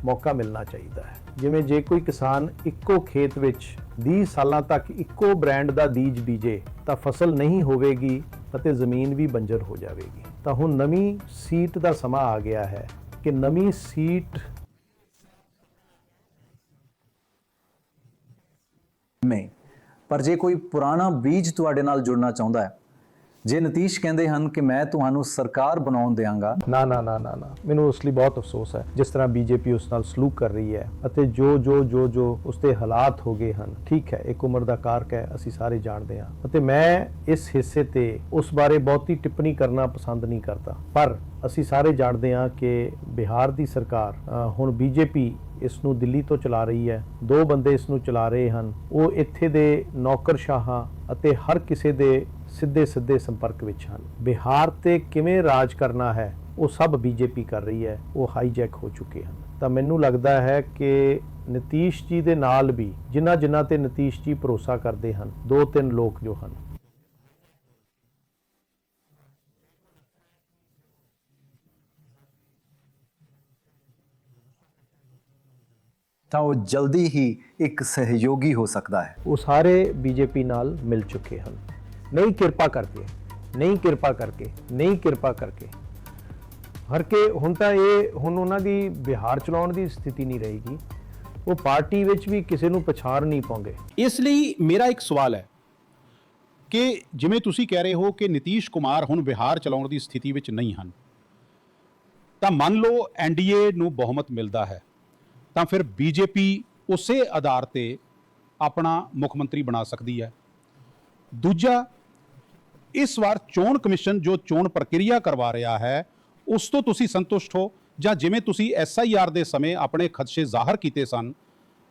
ਮੌਕਾ ਮਿਲਣਾ ਚਾਹੀਦਾ ਹੈ। ਜਿਵੇਂ ਜੇ ਕੋਈ ਕਿਸਾਨ ਇੱਕੋ ਖੇਤ ਵਿੱਚ 20 ਸਾਲਾਂ ਤੱਕ ਇੱਕੋ ਬ੍ਰਾਂਡ ਦਾ ਬੀਜ ਬੀਜੇ, ਤਾਂ ਫਸਲ ਨਹੀਂ ਹੋਵੇਗੀ ਅਤੇ ਜ਼ਮੀਨ ਵੀ ਬੰਜਰ ਹੋ ਜਾਵੇਗੀ। ਤਾਂ ਹੁਣ ਨਵੀਂ ਸੀਟ ਦਾ ਸਮਾਂ ਆ ਗਿਆ ਹੈ ਕਿ ਨਵੀਂ ਸੀਟ ਨਹੀਂ ਪਰ ਜੇ ਕੋਈ ਪੁਰਾਣਾ ਬੀਜ ਤੁਹਾਡੇ ਨਾਲ ਜੁੜਨਾ ਚਾਹੁੰਦਾ ਹੈ ਜੇ ਨਤੀਸ਼ ਕਹਿੰਦੇ ਹਨ ਕਿ ਮੈਂ ਤੁਹਾਨੂੰ ਸਰਕਾਰ ਬਣਾਉਣ ਦਿਆਂਗਾ ਨਾ ਨਾ ਨਾ ਨਾ ਨਾ। ਮੈਨੂੰ ਉਸ ਲਈ ਬਹੁਤ ਅਫਸੋਸ ਹੈ ਜਿਸ ਤਰ੍ਹਾਂ ਬੀਜੇਪੀ ਉਸ ਨਾਲ ਸਲੂਕ ਕਰ ਰਹੀ ਹੈ ਅਤੇ ਜੋ ਜੋ ਜੋ ਜੋ ਉਸ ਦੇ ਹਾਲਾਤ ਹੋ ਗਏ ਹਨ ਠੀਕ ਹੈ ਇੱਕ ਉਮਰ ਦਾ ਕਾਰਕ ਹੈ ਅਸੀਂ ਸਾਰੇ ਜਾਣਦੇ ਹਾਂ। ਅਤੇ ਮੈਂ ਇਸ ਹਿੱਸੇ ਤੇ ਉਸ ਬਾਰੇ ਬਹੁਤੀ ਟਿੱਪਣੀ ਕਰਨਾ ਪਸੰਦ ਨਹੀਂ ਕਰਦਾ। ਪਰ ਅਸੀਂ ਸਾਰੇ ਜਾਣਦੇ ਹਾਂ ਕਿ ਬਿਹਾਰ ਦੀ ਸਰਕਾਰ ਅ, ਹੁਣ ਬੀਜੇਪੀ ਇਸ ਨੂੰ ਦਿੱਲੀ ਤੋਂ ਚਲਾ ਰਹੀ ਹੈ। ਦੋ ਬੰਦੇ ਇਸ ਨੂੰ ਚਲਾ ਰਹੇ ਹਨ। ਉਹ ਇੱਥੇ ਦੇ ਨੌਕਰਸ਼ਾਹਾਂ ਅਤੇ ਹਰ ਕਿਸੇ ਦੇ ਸਿੱਧੇ ਸਿੱਧੇ ਸੰਪਰਕ ਵਿੱਚ ਹਨ। ਬਿਹਾਰ ਤੇ ਕਿਵੇਂ ਰਾਜ ਕਰਨਾ ਹੈ, ਉਹ ਸਭ ਬੀਜੇਪੀ ਕਰ ਰਹੀ ਹੈ। ਉਹ ਹਾਈਜੈਕ ਹੋ ਚੁੱਕੇ ਹਨ। ਤਾਂ ਮੈਨੂੰ ਲੱਗਦਾ ਹੈ ਕਿ ਨਤੀਸ਼ ਜੀ ਦੇ ਨਾਲ ਵੀ ਜਿਨ੍ਹਾਂ ਜਿਨ੍ਹਾਂ ਤੇ ਨਤੀਸ਼ ਜੀ ਭਰੋਸਾ ਕਰਦੇ ਹਨ ਦੋ ਤਿੰਨ ਲੋਕ ਜੋ ਹਨ ਤਾਂ ਉਹ ਜਲਦੀ ਹੀ ਇੱਕ ਸਹਿਯੋਗੀ ਹੋ ਸਕਦਾ ਹੈ। ਉਹ ਸਾਰੇ ਬੀਜੇਪੀ ਨਾਲ ਮਿਲ ਚੁੱਕੇ ਹਨ। ਨਹੀਂ ਕਿਰਪਾ ਕਰਕੇ ਨਹੀਂ ਕਿਰਪਾ ਕਰਕੇ ਨਹੀਂ ਕਿਰਪਾ ਕਰਕੇ। ਹਰ ਕੇ ਹੁਣ ਤਾਂ ਇਹ ਹੁਣ ਉਹਨਾਂ ਦੀ ਬਿਹਾਰ ਚਲਾਉਣ ਦੀ ਸਥਿਤੀ ਨਹੀਂ ਰਹੇਗੀ। ਉਹ ਪਾਰਟੀ ਵਿੱਚ ਵੀ ਕਿਸੇ ਨੂੰ ਪਛਾਣ ਨਹੀਂ ਪਾਉਂਗੇ ਇਸ ਲਈ ਮੇਰਾ ਇੱਕ ਸਵਾਲ ਹੈ ਕਿ ਜਿਵੇਂ ਤੁਸੀਂ ਕਹਿ ਰਹੇ ਹੋ ਕਿ ਨਿਤੀਸ਼ ਕੁਮਾਰ ਹੁਣ ਬਿਹਾਰ ਚਲਾਉਣ ਦੀ ਸਥਿਤੀ ਵਿੱਚ ਨਹੀਂ ਹਨ ਤਾਂ ਮੰਨ ਲਓ ਐਨਡੀਏ ਨੂੰ ਬਹੁਮਤ ਮਿਲਦਾ ਹੈ। ਤਾਂ ਫਿਰ ਬੀਜੇਪੀ ਉਸੇ ਆਧਾਰ ਤੇ ਆਪਣਾ ਮੁੱਖ ਮੰਤਰੀ ਬਣਾ ਸਕਦੀ ਹੈ। ਦੂਜਾ, ਇਸ ਵਾਰ ਚੋਣ ਕਮਿਸ਼ਨ ਜੋ ਚੋਣ ਪ੍ਰਕਿਰਿਆ ਕਰਵਾ ਰਿਹਾ ਹੈ, ਉਸ ਤੋਂ ਤੁਸੀਂ ਸੰਤੁਸ਼ਟ ਹੋ? ਜਾਂ ਜਿਵੇਂ ਤੁਸੀਂ ਐਸਆਈਆਰ ਦੇ ਸਮੇਂ ਆਪਣੇ ਖਦਸ਼ੇ ਜ਼ਾਹਰ ਕੀਤੇ ਸਨ,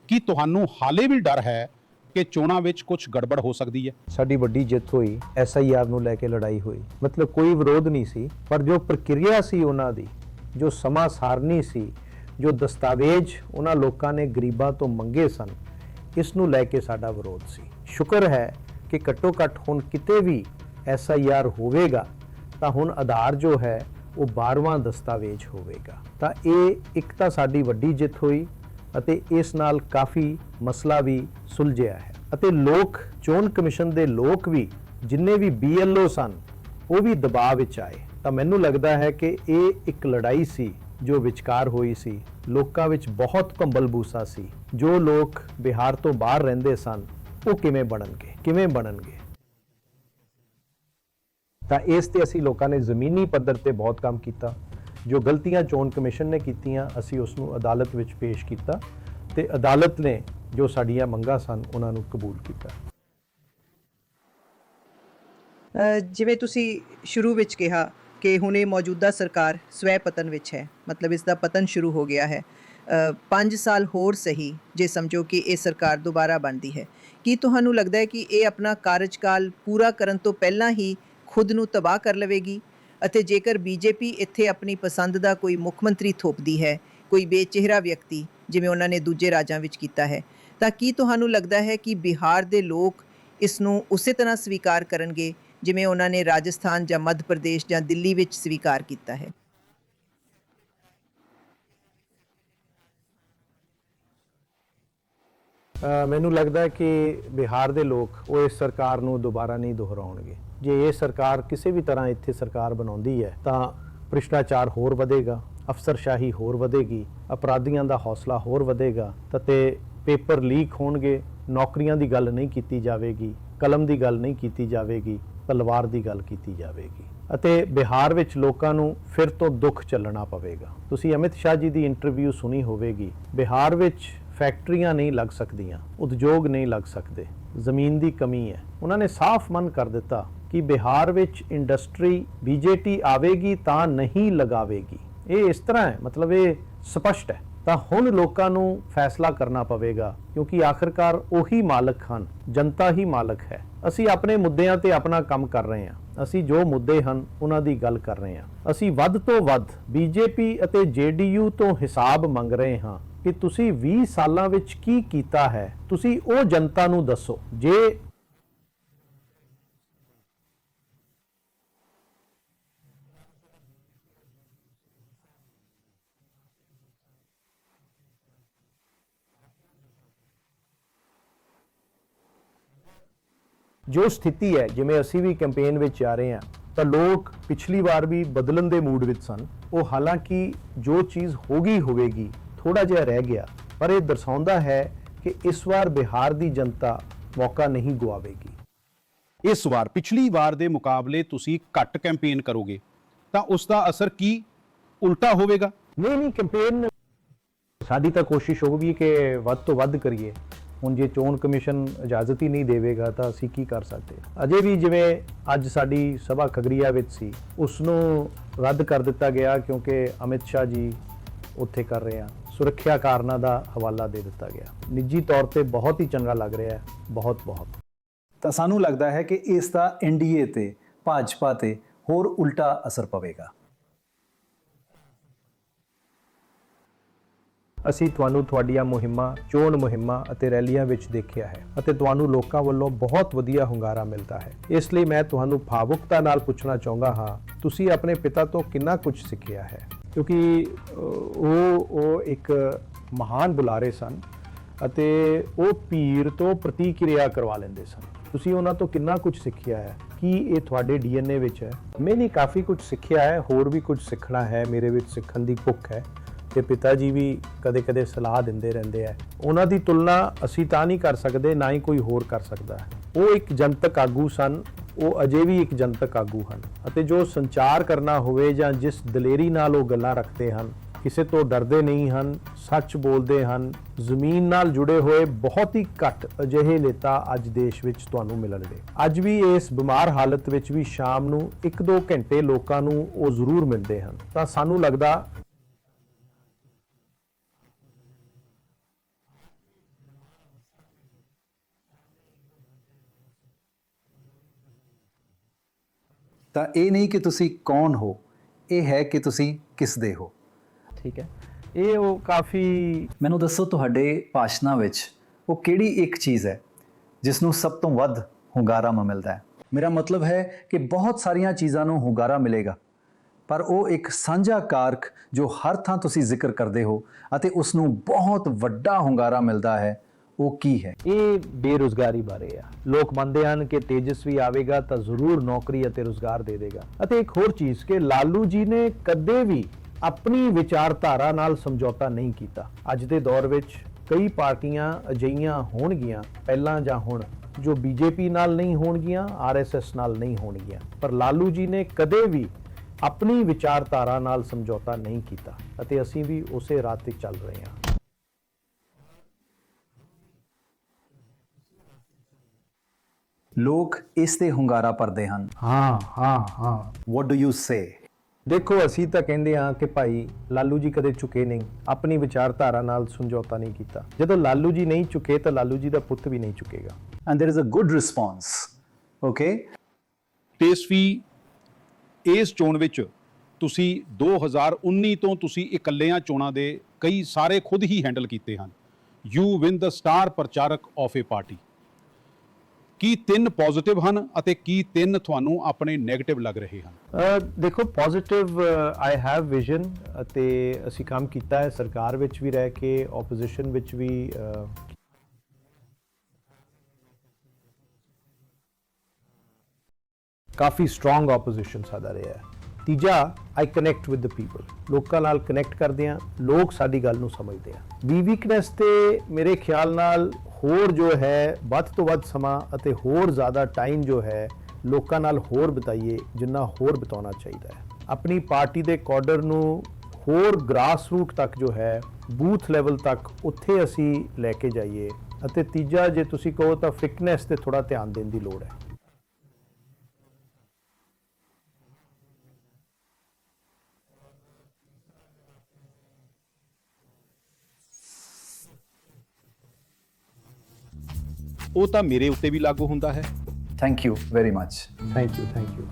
ਕਿ ਤੁਹਾਨੂੰ ਹਾਲੇ ਵੀ ਡਰ ਹੈ ਕਿ ਚੋਣਾਂ ਵਿੱਚ ਕੁਝ ਗੜਬੜ ਹੋ ਸਕਦੀ ਹੈ? ਸਾਡੀ ਵੱਡੀ ਜਿੱਤ ਹੋਈ ਐਸਆਈਆਰ ਨੂੰ ਲੈ ਕੇ ਲੜਾਈ ਹੋਈ। ਮਤਲਬ ਕੋਈ ਵਿਰੋਧ ਨਹੀਂ ਸੀ, ਪਰ ਜੋ ਪ੍ਰਕਿਰਿਆ ਸੀ ਉਹਨਾਂ ਦੀ, ਜੋ ਸਮਾਂ ਸਾਰਨੀ ਸੀ ਜੋ ਦਸਤਾਵੇਜ਼ ਉਹਨਾਂ ਲੋਕਾਂ ਨੇ ਗਰੀਬਾਂ ਤੋਂ ਮੰਗੇ ਸਨ, ਇਸ ਨੂੰ ਲੈ ਕੇ ਸਾਡਾ ਵਿਰੋਧ ਸੀ। ਸ਼ੁਕਰ ਹੈ ਕਿ ਘੱਟੋ ਘੱਟ ਹੁਣ ਕਿਤੇ ਵੀ ਐਸਆਈਆਰ ਹੋਵੇਗਾ, ਤਾਂ ਹੁਣ ਆਧਾਰ ਜੋ ਹੈ, ਉਹ 12ਵਾਂ ਦਸਤਾਵੇਜ਼ ਹੋਵੇਗਾ। ਤਾਂ ਇਹ ਇੱਕ ਤਾਂ ਸਾਡੀ ਵੱਡੀ ਜਿੱਤ ਹੋਈ ਅਤੇ ਇਸ ਨਾਲ ਕਾਫੀ ਮਸਲਾ ਵੀ ਸੁਲਝਿਆ ਹੈ ਅਤੇ ਲੋਕ, ਚੋਣ ਕਮਿਸ਼ਨ ਦੇ ਲੋਕ ਵੀ ਜਿੰਨੇ ਵੀ ਬੀਐਲਓ ਸਨ, ਉਹ ਵੀ ਦਬਾਅ ਵਿੱਚ ਆਏ। ਤਾਂ ਮੈਨੂੰ ਲੱਗਦਾ ਹੈ ਕਿ ਇਹ ਇੱਕ ਲੜਾਈ ਸੀ ਜੋ ਵਿਚਕਾਰ ਹੋਈ ਸੀ, ਲੋਕਾਂ ਵਿੱਚ ਬਹੁਤ ਕੰਬਲ ਬੂਸਾ ਸੀ। ਜੋ ਲੋਕ ਬਿਹਾਰ ਤੋਂ ਬਾਹਰ ਰਹਿੰਦੇ ਸਨ, ਉਹ ਕਿਵੇਂ ਬਣਨਗੇ ਕਿਵੇਂ ਬਣਨਗੇ? ਤਾਂ ਇਸ ਤੇ ਅਸੀਂ ਲੋਕਾਂ ਨੇ ਜ਼ਮੀਨੀ ਪੱਧਰ ਤੇ ਬਹੁਤ ਕੰਮ ਕੀਤਾ। ਜੋ ਗਲਤੀਆਂ ਚੋਣ ਕਮਿਸ਼ਨ ਨੇ ਕੀਤੀਆਂ, ਅਸੀਂ ਉਸ ਨੂੰ ਅਦਾਲਤ ਵਿੱਚ ਪੇਸ਼ ਕੀਤਾ ਤੇ ਅਦਾਲਤ ਨੇ ਜੋ ਸਾਡੀਆਂ ਮੰਗਾਂ ਸਨ, ਉਹਨਾਂ ਨੂੰ ਕਬੂਲ ਕੀਤਾ। ਜਿਵੇਂ ਤੁਸੀਂ ਸ਼ੁਰੂ ਵਿੱਚ ਕਿਹਾ ਕਿ ਹੁਣ ਇਹ ਮੌਜੂਦਾ ਸਰਕਾਰ ਸਵੈ ਪਤਨ ਵਿੱਚ ਹੈ, ਮਤਲਬ ਇਸ ਦਾ ਪਤਨ ਸ਼ੁਰੂ ਹੋ ਗਿਆ ਹੈ। 5 ਸਾਲ ਹੋਰ ਸਹੀ, ਜੇ ਸਮਝੋ ਕਿ ਇਹ ਸਰਕਾਰ ਦੁਬਾਰਾ ਬਣਦੀ ਹੈ। ਕੀ ਤੁਹਾਨੂੰ ਲੱਗਦਾ ਹੈ ਕਿ ਇਹ ਆਪਣਾ ਕਾਰਜਕਾਲ ਪੂਰਾ ਕਰਨ ਤੋਂ ਪਹਿਲਾਂ ਹੀ ਖੁਦ ਨੂੰ ਤਬਾਹ ਕਰ ਲਵੇਗੀ? ਅਤੇ ਜੇਕਰ ਬੀਜੇਪੀ ਇੱਥੇ ਆਪਣੀ ਪਸੰਦ ਦਾ ਕੋਈ ਮੁੱਖ ਮੰਤਰੀ ਥੋਪਦੀ ਹੈ, ਕੋਈ ਬੇਚਿਹਰਾ ਵਿਅਕਤੀ, ਜਿਵੇਂ ਉਹਨਾਂ ਨੇ ਦੂਜੇ ਰਾਜਾਂ ਵਿੱਚ ਕੀਤਾ ਹੈ, ਤਾਂ ਕੀ ਤੁਹਾਨੂੰ ਲੱਗਦਾ ਹੈ ਕਿ ਬਿਹਾਰ ਦੇ ਲੋਕ ਇਸ ਨੂੰ ਉਸੇ ਤਰ੍ਹਾਂ ਸਵੀਕਾਰ ਕਰਨਗੇ ਜਿਵੇਂ ਉਹਨਾਂ ਨੇ ਰਾਜਸਥਾਨ ਜਾਂ ਮੱਧ ਪ੍ਰਦੇਸ਼ ਜਾਂ ਦਿੱਲੀ ਵਿੱਚ ਸਵੀਕਾਰ ਕੀਤਾ ਹੈ। ਮੈਨੂੰ ਲੱਗਦਾ ਹੈ ਕਿ ਬਿਹਾਰ ਦੇ ਲੋਕ ਉਹ ਇਸ ਸਰਕਾਰ ਨੂੰ ਦੁਬਾਰਾ ਨਹੀਂ ਦੁਹਰਾਉਣਗੇ। ਜੇ ਇਹ ਸਰਕਾਰ ਕਿਸੇ ਵੀ ਤਰ੍ਹਾਂ ਇੱਥੇ ਸਰਕਾਰ ਬਣਾਉਂਦੀ ਹੈ, ਤਾਂ ਭ੍ਰਿਸ਼ਟਾਚਾਰ ਹੋਰ ਵਧੇਗਾ, ਅਫਸਰਸ਼ਾਹੀ ਹੋਰ ਵਧੇਗੀ, ਅਪਰਾਧੀਆਂ ਦਾ ਹੌਸਲਾ ਹੋਰ ਵਧੇਗਾ ਤੇ ਪੇਪਰ ਲੀਕ ਹੋਣਗੇ, ਨੌਕਰੀਆਂ ਦੀ ਗੱਲ ਨਹੀਂ ਕੀਤੀ ਜਾਵੇਗੀ, ਕਲਮ ਦੀ ਗੱਲ ਨਹੀਂ ਕੀਤੀ ਜਾਵੇਗੀ। ਤਲਵਾਰ ਦੀ ਗੱਲ ਕੀਤੀ ਜਾਵੇਗੀ ਅਤੇ ਬਿਹਾਰ ਵਿੱਚ ਲੋਕਾਂ ਨੂੰ ਫਿਰ ਤੋਂ ਦੁੱਖ ਚੱਲਣਾ ਪਵੇਗਾ। ਤੁਸੀਂ ਅਮਿਤ ਸ਼ਾਹ ਜੀ ਦੀ ਇੰਟਰਵਿਊ ਸੁਣੀ ਹੋਵੇਗੀ। ਬਿਹਾਰ ਵਿੱਚ ਫੈਕਟਰੀਆਂ ਨਹੀਂ ਲੱਗ ਸਕਦੀਆਂ, ਉਦਯੋਗ ਨਹੀਂ ਲੱਗ ਸਕਦੇ, ਜ਼ਮੀਨ ਦੀ ਕਮੀ ਹੈ। ਉਹਨਾਂ ਨੇ ਸਾਫ਼ ਮਨ ਕਰ ਦਿੱਤਾ ਕਿ ਬਿਹਾਰ ਵਿੱਚ ਇੰਡਸਟਰੀ ਬੀਜੇਪੀ ਆਵੇਗੀ ਤਾਂ ਨਹੀਂ ਲਗਾਵੇਗੀ। ਇਹ ਇਸ ਤਰ੍ਹਾਂ ਹੈ, ਮਤਲਬ ਇਹ ਸਪਸ਼ਟ ਹੈ। ਤਾਂ ਹੁਣ ਲੋਕਾਂ ਨੂੰ ਫੈਸਲਾ ਕਰਨਾ ਪਵੇਗਾ ਕਿਉਂਕਿ ਆਖਰਕਾਰ ਉਹੀ ਮਾਲਕ ਹਨ, ਜਨਤਾ ਹੀ ਮਾਲਕ ਹੈ। ਅਸੀਂ ਆਪਣੇ ਮੁੱਦਿਆਂ ਤੇ ਆਪਣਾ ਕੰਮ ਕਰ ਰਹੇ ਹਾਂ। ਅਸੀਂ ਜੋ ਮੁੱਦੇ ਹਨ, ਉਹਨਾਂ ਦੀ ਗੱਲ ਕਰ ਰਹੇ ਹਾਂ। ਅਸੀਂ ਵੱਧ ਤੋਂ ਵੱਧ ਬੀਜੇਪੀ ਅਤੇ ਜੇਡੀਯੂ ਤੋਂ ਹਿਸਾਬ ਮੰਗ ਰਹੇ ਹਾਂ ਕਿ ਤੁਸੀਂ 20 ਸਾਲਾਂ ਵਿੱਚ ਕੀ ਕੀਤਾ ਹੈ। ਤੁਸੀਂ ਉਹ ਜਨਤਾ ਨੂੰ ਦੱਸੋ, ਜੇ ਜੋ ਸਥਿਤੀ ਹੈ ਜਿਵੇਂ ਅਸੀਂ ਵੀ ਕੈਂਪੇਨ ਵਿੱਚ ਜਾ ਰਹੇ ਹਾਂ ਤਾਂ ਲੋਕ ਪਿਛਲੀ ਵਾਰ ਵੀ ਬਦਲਣ ਦੇ ਮੂਡ ਵਿੱਚ ਸਨ। ਉਹ ਹਾਲਾਂਕਿ ਜੋ ਚੀਜ਼ ਹੋ ਗਈ ਹੋਵੇਗੀ ਥੋੜਾ ਜਿਹਾ ਰਹਿ ਗਿਆ ਪਰ ਇਹ ਦਰਸਾਉਂਦਾ ਹੈ ਕਿ ਇਸ ਵਾਰ ਬਿਹਾਰ ਦੀ ਜਨਤਾ ਮੌਕਾ ਨਹੀਂ ਗੁਆਵੇਗੀ। ਇਸ ਵਾਰ ਪਿਛਲੀ ਵਾਰ ਦੇ ਮੁਕਾਬਲੇ ਤੁਸੀਂ ਘੱਟ ਕੈਂਪੇਨ ਕਰੋਗੇ ਤਾਂ ਉਸ ਦਾ ਅਸਰ ਕੀ ਉਲਟਾ ਹੋਵੇਗਾ? ਨਹੀਂ ਨਹੀਂ ਕੈਂਪੇਨ ਸਾਡੀ ਤਾਂ ਕੋਸ਼ਿਸ਼ ਹੋਊਗੀ ਕਿ ਵੱਧ ਤੋਂ ਵੱਧ ਕਰੀਏ। ਹੁਣ ਜੇ ਚੋਣ ਕਮਿਸ਼ਨ ਇਜਾਜ਼ਤ ਹੀ ਨਹੀਂ ਦੇਵੇਗਾ ਤਾਂ ਅਸੀਂ ਕੀ ਕਰ ਸਕਦੇ? ਅਜੇ ਵੀ ਜਿਵੇਂ ਅੱਜ ਸਾਡੀ ਸਭਾ ਖਗਰੀਆ ਵਿੱਚ ਸੀ ਉਸ ਨੂੰ ਰੱਦ ਕਰ ਦਿੱਤਾ ਗਿਆ ਕਿਉਂਕਿ ਅਮਿਤ ਸ਼ਾਹ ਜੀ ਉੱਥੇ ਕਰ ਰਹੇ ਆ। ਸੁਰੱਖਿਆ ਕਾਰਨਾਂ ਦਾ ਹਵਾਲਾ ਦੇ ਦਿੱਤਾ ਗਿਆ। ਨਿੱਜੀ ਤੌਰ ਤੇ ਬਹੁਤ ਹੀ ਚੰਗਾ ਲੱਗ ਰਿਹਾ ਹੈ। ਬਹੁਤ ਬਹੁਤ। ਤਾਂ ਸਾਨੂੰ ਲੱਗਦਾ ਹੈ ਕਿ ਇਸ ਦਾ ਐਨਡੀਏ ਤੇ, ਭਾਜਪਾ ਤੇ ਹੋਰ ਉਲਟਾ ਅਸਰ ਪਵੇਗਾ। ਅਸੀਂ ਤੁਹਾਨੂੰ ਤੁਹਾਡੀਆਂ ਮੁਹਿੰਮਾਂ, ਚੋਣ ਮੁਹਿੰਮਾਂ ਅਤੇ ਰੈਲੀਆਂ ਵਿੱਚ ਦੇਖਿਆ ਹੈ ਅਤੇ ਤੁਹਾਨੂੰ ਲੋਕਾਂ ਵੱਲੋਂ ਬਹੁਤ ਵਧੀਆ ਹੁੰਗਾਰਾ ਮਿਲਦਾ ਹੈ। ਇਸ ਲਈ ਮੈਂ ਤੁਹਾਨੂੰ ਭਾਵੁਕਤਾ ਨਾਲ ਪੁੱਛਣਾ ਚਾਹੁੰਦਾ ਹਾਂ, ਤੁਸੀਂ ਆਪਣੇ ਪਿਤਾ ਤੋਂ ਕਿੰਨਾ ਕੁਝ ਸਿੱਖਿਆ ਹੈ? ਕਿਉਂਕਿ ਉਹ ਉਹ ਇੱਕ ਮਹਾਨ ਬੁਲਾਰੇ ਸਨ ਅਤੇ ਉਹ ਪੀਰ ਤੋਂ ਪ੍ਰਤੀਕਿਰਿਆ ਕਰਵਾ ਲੈਂਦੇ ਸਨ। ਤੁਸੀਂ ਉਹਨਾਂ ਤੋਂ ਕਿੰਨਾ ਕੁਝ ਸਿੱਖਿਆ ਹੈ? ਕੀ ਇਹ ਤੁਹਾਡੇ ਡੀਐਨਏ ਵਿੱਚ ਹੈ? ਮੈਂ ਨਹੀਂ ਕਾਫੀ ਕੁਝ ਸਿੱਖਿਆ ਹੈ, ਹੋਰ ਵੀ ਕੁਝ ਸਿੱਖਣਾ ਹੈ, ਮੇਰੇ ਵਿੱਚ ਸਿੱਖਣ ਦੀ ਭੁੱਖ ਹੈ। ਤੇ ਪਿਤਾ ਜੀ ਵੀ ਕਦੇ-ਕਦੇ ਸਲਾਹ ਦਿੰਦੇ ਰਹਿੰਦੇ ਆ। ਉਹਨਾਂ ਦੀ ਤੁਲਨਾ ਅਸੀਂ ਤਾਂ ਨਹੀਂ ਕਰ ਸਕਦੇ, ਨਾ ਹੀ ਕੋਈ ਹੋਰ ਕਰ ਸਕਦਾ ਉਹ ਇੱਕ ਜਨਤਕ ਆਗੂ ਸਨ, ਉਹ ਅਜੇ ਵੀ ਇੱਕ ਜਨਤਕ ਆਗੂ ਹਨ ਅਤੇ ਜੋ ਸੰਚਾਰ ਕਰਨਾ ਹੋਵੇ ਜਾਂ ਜਿਸ ਦਲੇਰੀ ਨਾਲ ਉਹ ਗੱਲਾਂ ਰੱਖਦੇ ਹਨ, ਕਿਸੇ ਤੋਂ ਡਰਦੇ ਨਹੀਂ ਹਨ, ਸੱਚ ਬੋਲਦੇ ਹਨ, ਜ਼ਮੀਨ ਨਾਲ ਜੁੜੇ ਹੋਏ ਬਹੁਤ ਹੀ ਘੱਟ ਅਜਿਹੇ ਨੇਤਾ ਅੱਜ ਦੇਸ਼ ਵਿੱਚ ਤੁਹਾਨੂੰ ਮਿਲਣਗੇ। ਅੱਜ ਵੀ ਇਸ ਬਿਮਾਰ ਹਾਲਤ ਵਿੱਚ ਵੀ ਸ਼ਾਮ ਨੂੰ 1-2 ਘੰਟੇ ਲੋਕਾਂ ਨੂੰ ਉਹ ਜ਼ਰੂਰ ਮਿਲਦੇ ਹਨ। ਤਾਂ ਸਾਨੂੰ ਲੱਗਦਾ ਤਾਂ ਇਹ ਨਹੀਂ ਕਿ ਤੁਸੀਂ ਕੌਣ ਹੋ ਇਹ ਹੈ ਕਿ ਤੁਸੀਂ ਕਿਸ ਦੇ ਹੋ। ਠੀਕ ਹੈ। ਇਹ ਉਹ ਕਾਫੀ ਮੈਨੂੰ ਦੱਸੋ ਤੁਹਾਡੇ ਭਾਸ਼ਣਾਂ ਵਿੱਚ ਉਹ ਕਿਹੜੀ ਇੱਕ ਚੀਜ਼ ਹੈ ਜਿਸ ਨੂੰ ਸਭ ਤੋਂ ਵੱਧ ਹੁੰਗਾਰਾ ਮਿਲਦਾ ਹੈ? ਮੇਰਾ ਮਤਲਬ ਹੈ ਕਿ ਬਹੁਤ ਸਾਰੀਆਂ ਚੀਜ਼ਾਂ ਨੂੰ ਹੁੰਗਾਰਾ ਮਿਲੇਗਾ ਪਰ ਉਹ ਇੱਕ ਸਾਂਝਾ ਕਾਰਕ ਜੋ ਹਰ ਥਾਂ ਤੁਸੀਂ ਜ਼ਿਕਰ ਕਰਦੇ ਹੋ ਅਤੇ ਉਸ ਨੂੰ ਬਹੁਤ ਵੱਡਾ ਹੁੰਗਾਰਾ ਮਿਲਦਾ ਹੈ। ਉਹ ਕੀ ਹੈ? ਇਹ ਬੇਰੁਜ਼ਗਾਰੀ ਬਾਰੇ ਆ। ਲੋਕ ਮੰਨਦੇ ਹਨ ਕਿ ਤੇਜਸਵੀ ਆਵੇਗਾ ਤਾਂ ਜ਼ਰੂਰ ਨੌਕਰੀ ਅਤੇ ਰੁਜ਼ਗਾਰ ਦੇ ਦੇਗਾ। ਅਤੇ ਇੱਕ ਹੋਰ ਚੀਜ਼ ਕਿ ਲਾਲੂ ਜੀ ਨੇ ਕਦੇ ਵੀ ਆਪਣੀ ਵਿਚਾਰਧਾਰਾ ਨਾਲ ਸਮਝੌਤਾ ਨਹੀਂ ਕੀਤਾ। ਅੱਜ ਦੇ ਦੌਰ ਵਿੱਚ ਕਈ ਪਾਰਟੀਆਂ ਅਜਈਆਂ ਹੋਣਗੀਆਂ, ਪਹਿਲਾਂ ਜਾਂ ਹੁਣ, ਜੋ ਬੀਜੇਪੀ ਨਾਲ ਨਹੀਂ ਹੋਣਗੀਆਂ ਆਰਐਸਐਸ ਨਾਲ ਨਹੀਂ ਹੋਣਗੀਆਂ। ਪਰ ਲਾਲੂ ਜੀ ਨੇ ਕਦੇ ਵੀ ਆਪਣੀ ਵਿਚਾਰਧਾਰਾ ਨਾਲ ਸਮਝੌਤਾ ਨਹੀਂ ਕੀਤਾ। ਅਤੇ ਅਸੀਂ ਵੀ ਉਸੇ ਰਾਹ ਤੇ ਚੱਲ ਰਹੇ ਹਾਂ। ਲੋਕ ਇਸ ਤੇ ਹੁੰਗਾਰਾ ਭਰਦੇ ਹਨ ਹਾਂ ਹਾਂ ਹਾਂ ਵਾਟ ਡੂ ਯੂ ਸੇ ਦੇਖੋ ਅਸੀਂ ਤਾਂ ਕਹਿੰਦੇ ਹਾਂ ਕਿ ਭਾਈ ਲਾਲੂ ਜੀ ਕਦੇ ਝੁਕੇ ਨਹੀਂ ਆਪਣੀ ਵਿਚਾਰਧਾਰਾ ਨਾਲ ਸਮਝੌਤਾ ਨਹੀਂ ਕੀਤਾ ਜਦੋਂ ਲਾਲੂ ਜੀ ਨਹੀਂ ਝੁਕੇ ਤਾਂ ਲਾਲੂ ਜੀ ਦਾ ਪੁੱਤ ਵੀ ਨਹੀਂ ਝੁਕੇਗਾ and there is a good response okay ਤੇਸਵੀ ਇਸ ਚੋਣ ਵਿੱਚ ਤੁਸੀਂ 2019 ਤੋਂ ਤੁਸੀਂ ਇਕੱਲਿਆਂ ਚੋਣਾਂ ਦੇ ਕਈ ਸਾਰੇ ਖੁਦ ਹੀ ਹੈਂਡਲ ਕੀਤੇ ਹਨ ਯੂ ਵਿਨ ਦ ਸਟਾਰ ਪ੍ਰਚਾਰਕ ਆਫ ਏ ਪਾਰਟੀ ਕੀ ਤਿੰਨ ਪੋਜ਼ਿਟਿਵ ਹਨ ਅਤੇ ਕੀ ਤਿੰਨ ਤੁਹਾਨੂੰ ਆਪਣੇ 네ਗੇਟਿਵ ਲੱਗ ਰਹੇ ਹਨ? ਦੇਖੋ ਪੋਜ਼ਿਟਿਵ ਆਈ ਹੈਵ ਵਿਜ਼ਨ ਅਤੇ ਅਸੀਂ ਕੰਮ ਕੀਤਾ ਹੈ ਸਰਕਾਰ ਵਿੱਚ ਵੀ ਰਹਿ ਕੇ ਆਪੋਜੀਸ਼ਨ ਵਿੱਚ ਵੀ ਕਾਫੀ ਸਟਰੋਂਗ ਆਪੋਜੀਸ਼ਨ ਸਾਡਾ ਰਿਹਾ ਹੈ। ਤੀਜਾ I connect with the people ਲੋਕਾਂ ਨਾਲ ਕਨੈਕਟ ਕਰਦੇ ਆ ਲੋਕ ਸਾਡੀ ਗੱਲ ਨੂੰ ਸਮਝਦੇ ਆ ਵੀ ਵੀਕਨੈਸ ਤੇ ਮੇਰੇ ਖਿਆਲ ਨਾਲ ਹੋਰ ਜੋ ਹੈ, ਵੱਧ ਤੋਂ ਵੱਧ ਸਮਾਂ ਅਤੇ ਹੋਰ ਜ਼ਿਆਦਾ ਟਾਈਮ ਜੋ ਹੈ, ਲੋਕਾਂ ਨਾਲ ਹੋਰ ਬਿਤਾਈਏ, ਜਿੰਨਾ ਹੋਰ ਬਿਤਾਉਣਾ ਚਾਹੀਦਾ ਹੈ। ਆਪਣੀ ਪਾਰਟੀ ਦੇ ਕਾਡਰ ਨੂੰ ਹੋਰ ਗ੍ਰਾਸ ਰੂਟ ਤੱਕ ਜੋ ਹੈ ਬੂਥ ਲੈਵਲ ਤੱਕ ਉੱਥੇ ਅਸੀਂ ਲੈ ਕੇ ਜਾਈਏ। ਅਤੇ ਤੀਜਾ, ਜੇ ਤੁਸੀਂ ਕਹੋ ਤਾਂ ਫਿਟਨੈਸ ਤੇ ਥੋੜਾ ਧਿਆਨ ਦੇਣ ਦੀ ਲੋੜ ਹੈ। ਉਹ ਤਾਂ ਮੇਰੇ ਉੱਤੇ ਵੀ ਲਾਗੂ ਹੁੰਦਾ ਹੈ। Thank you very much thank you thank you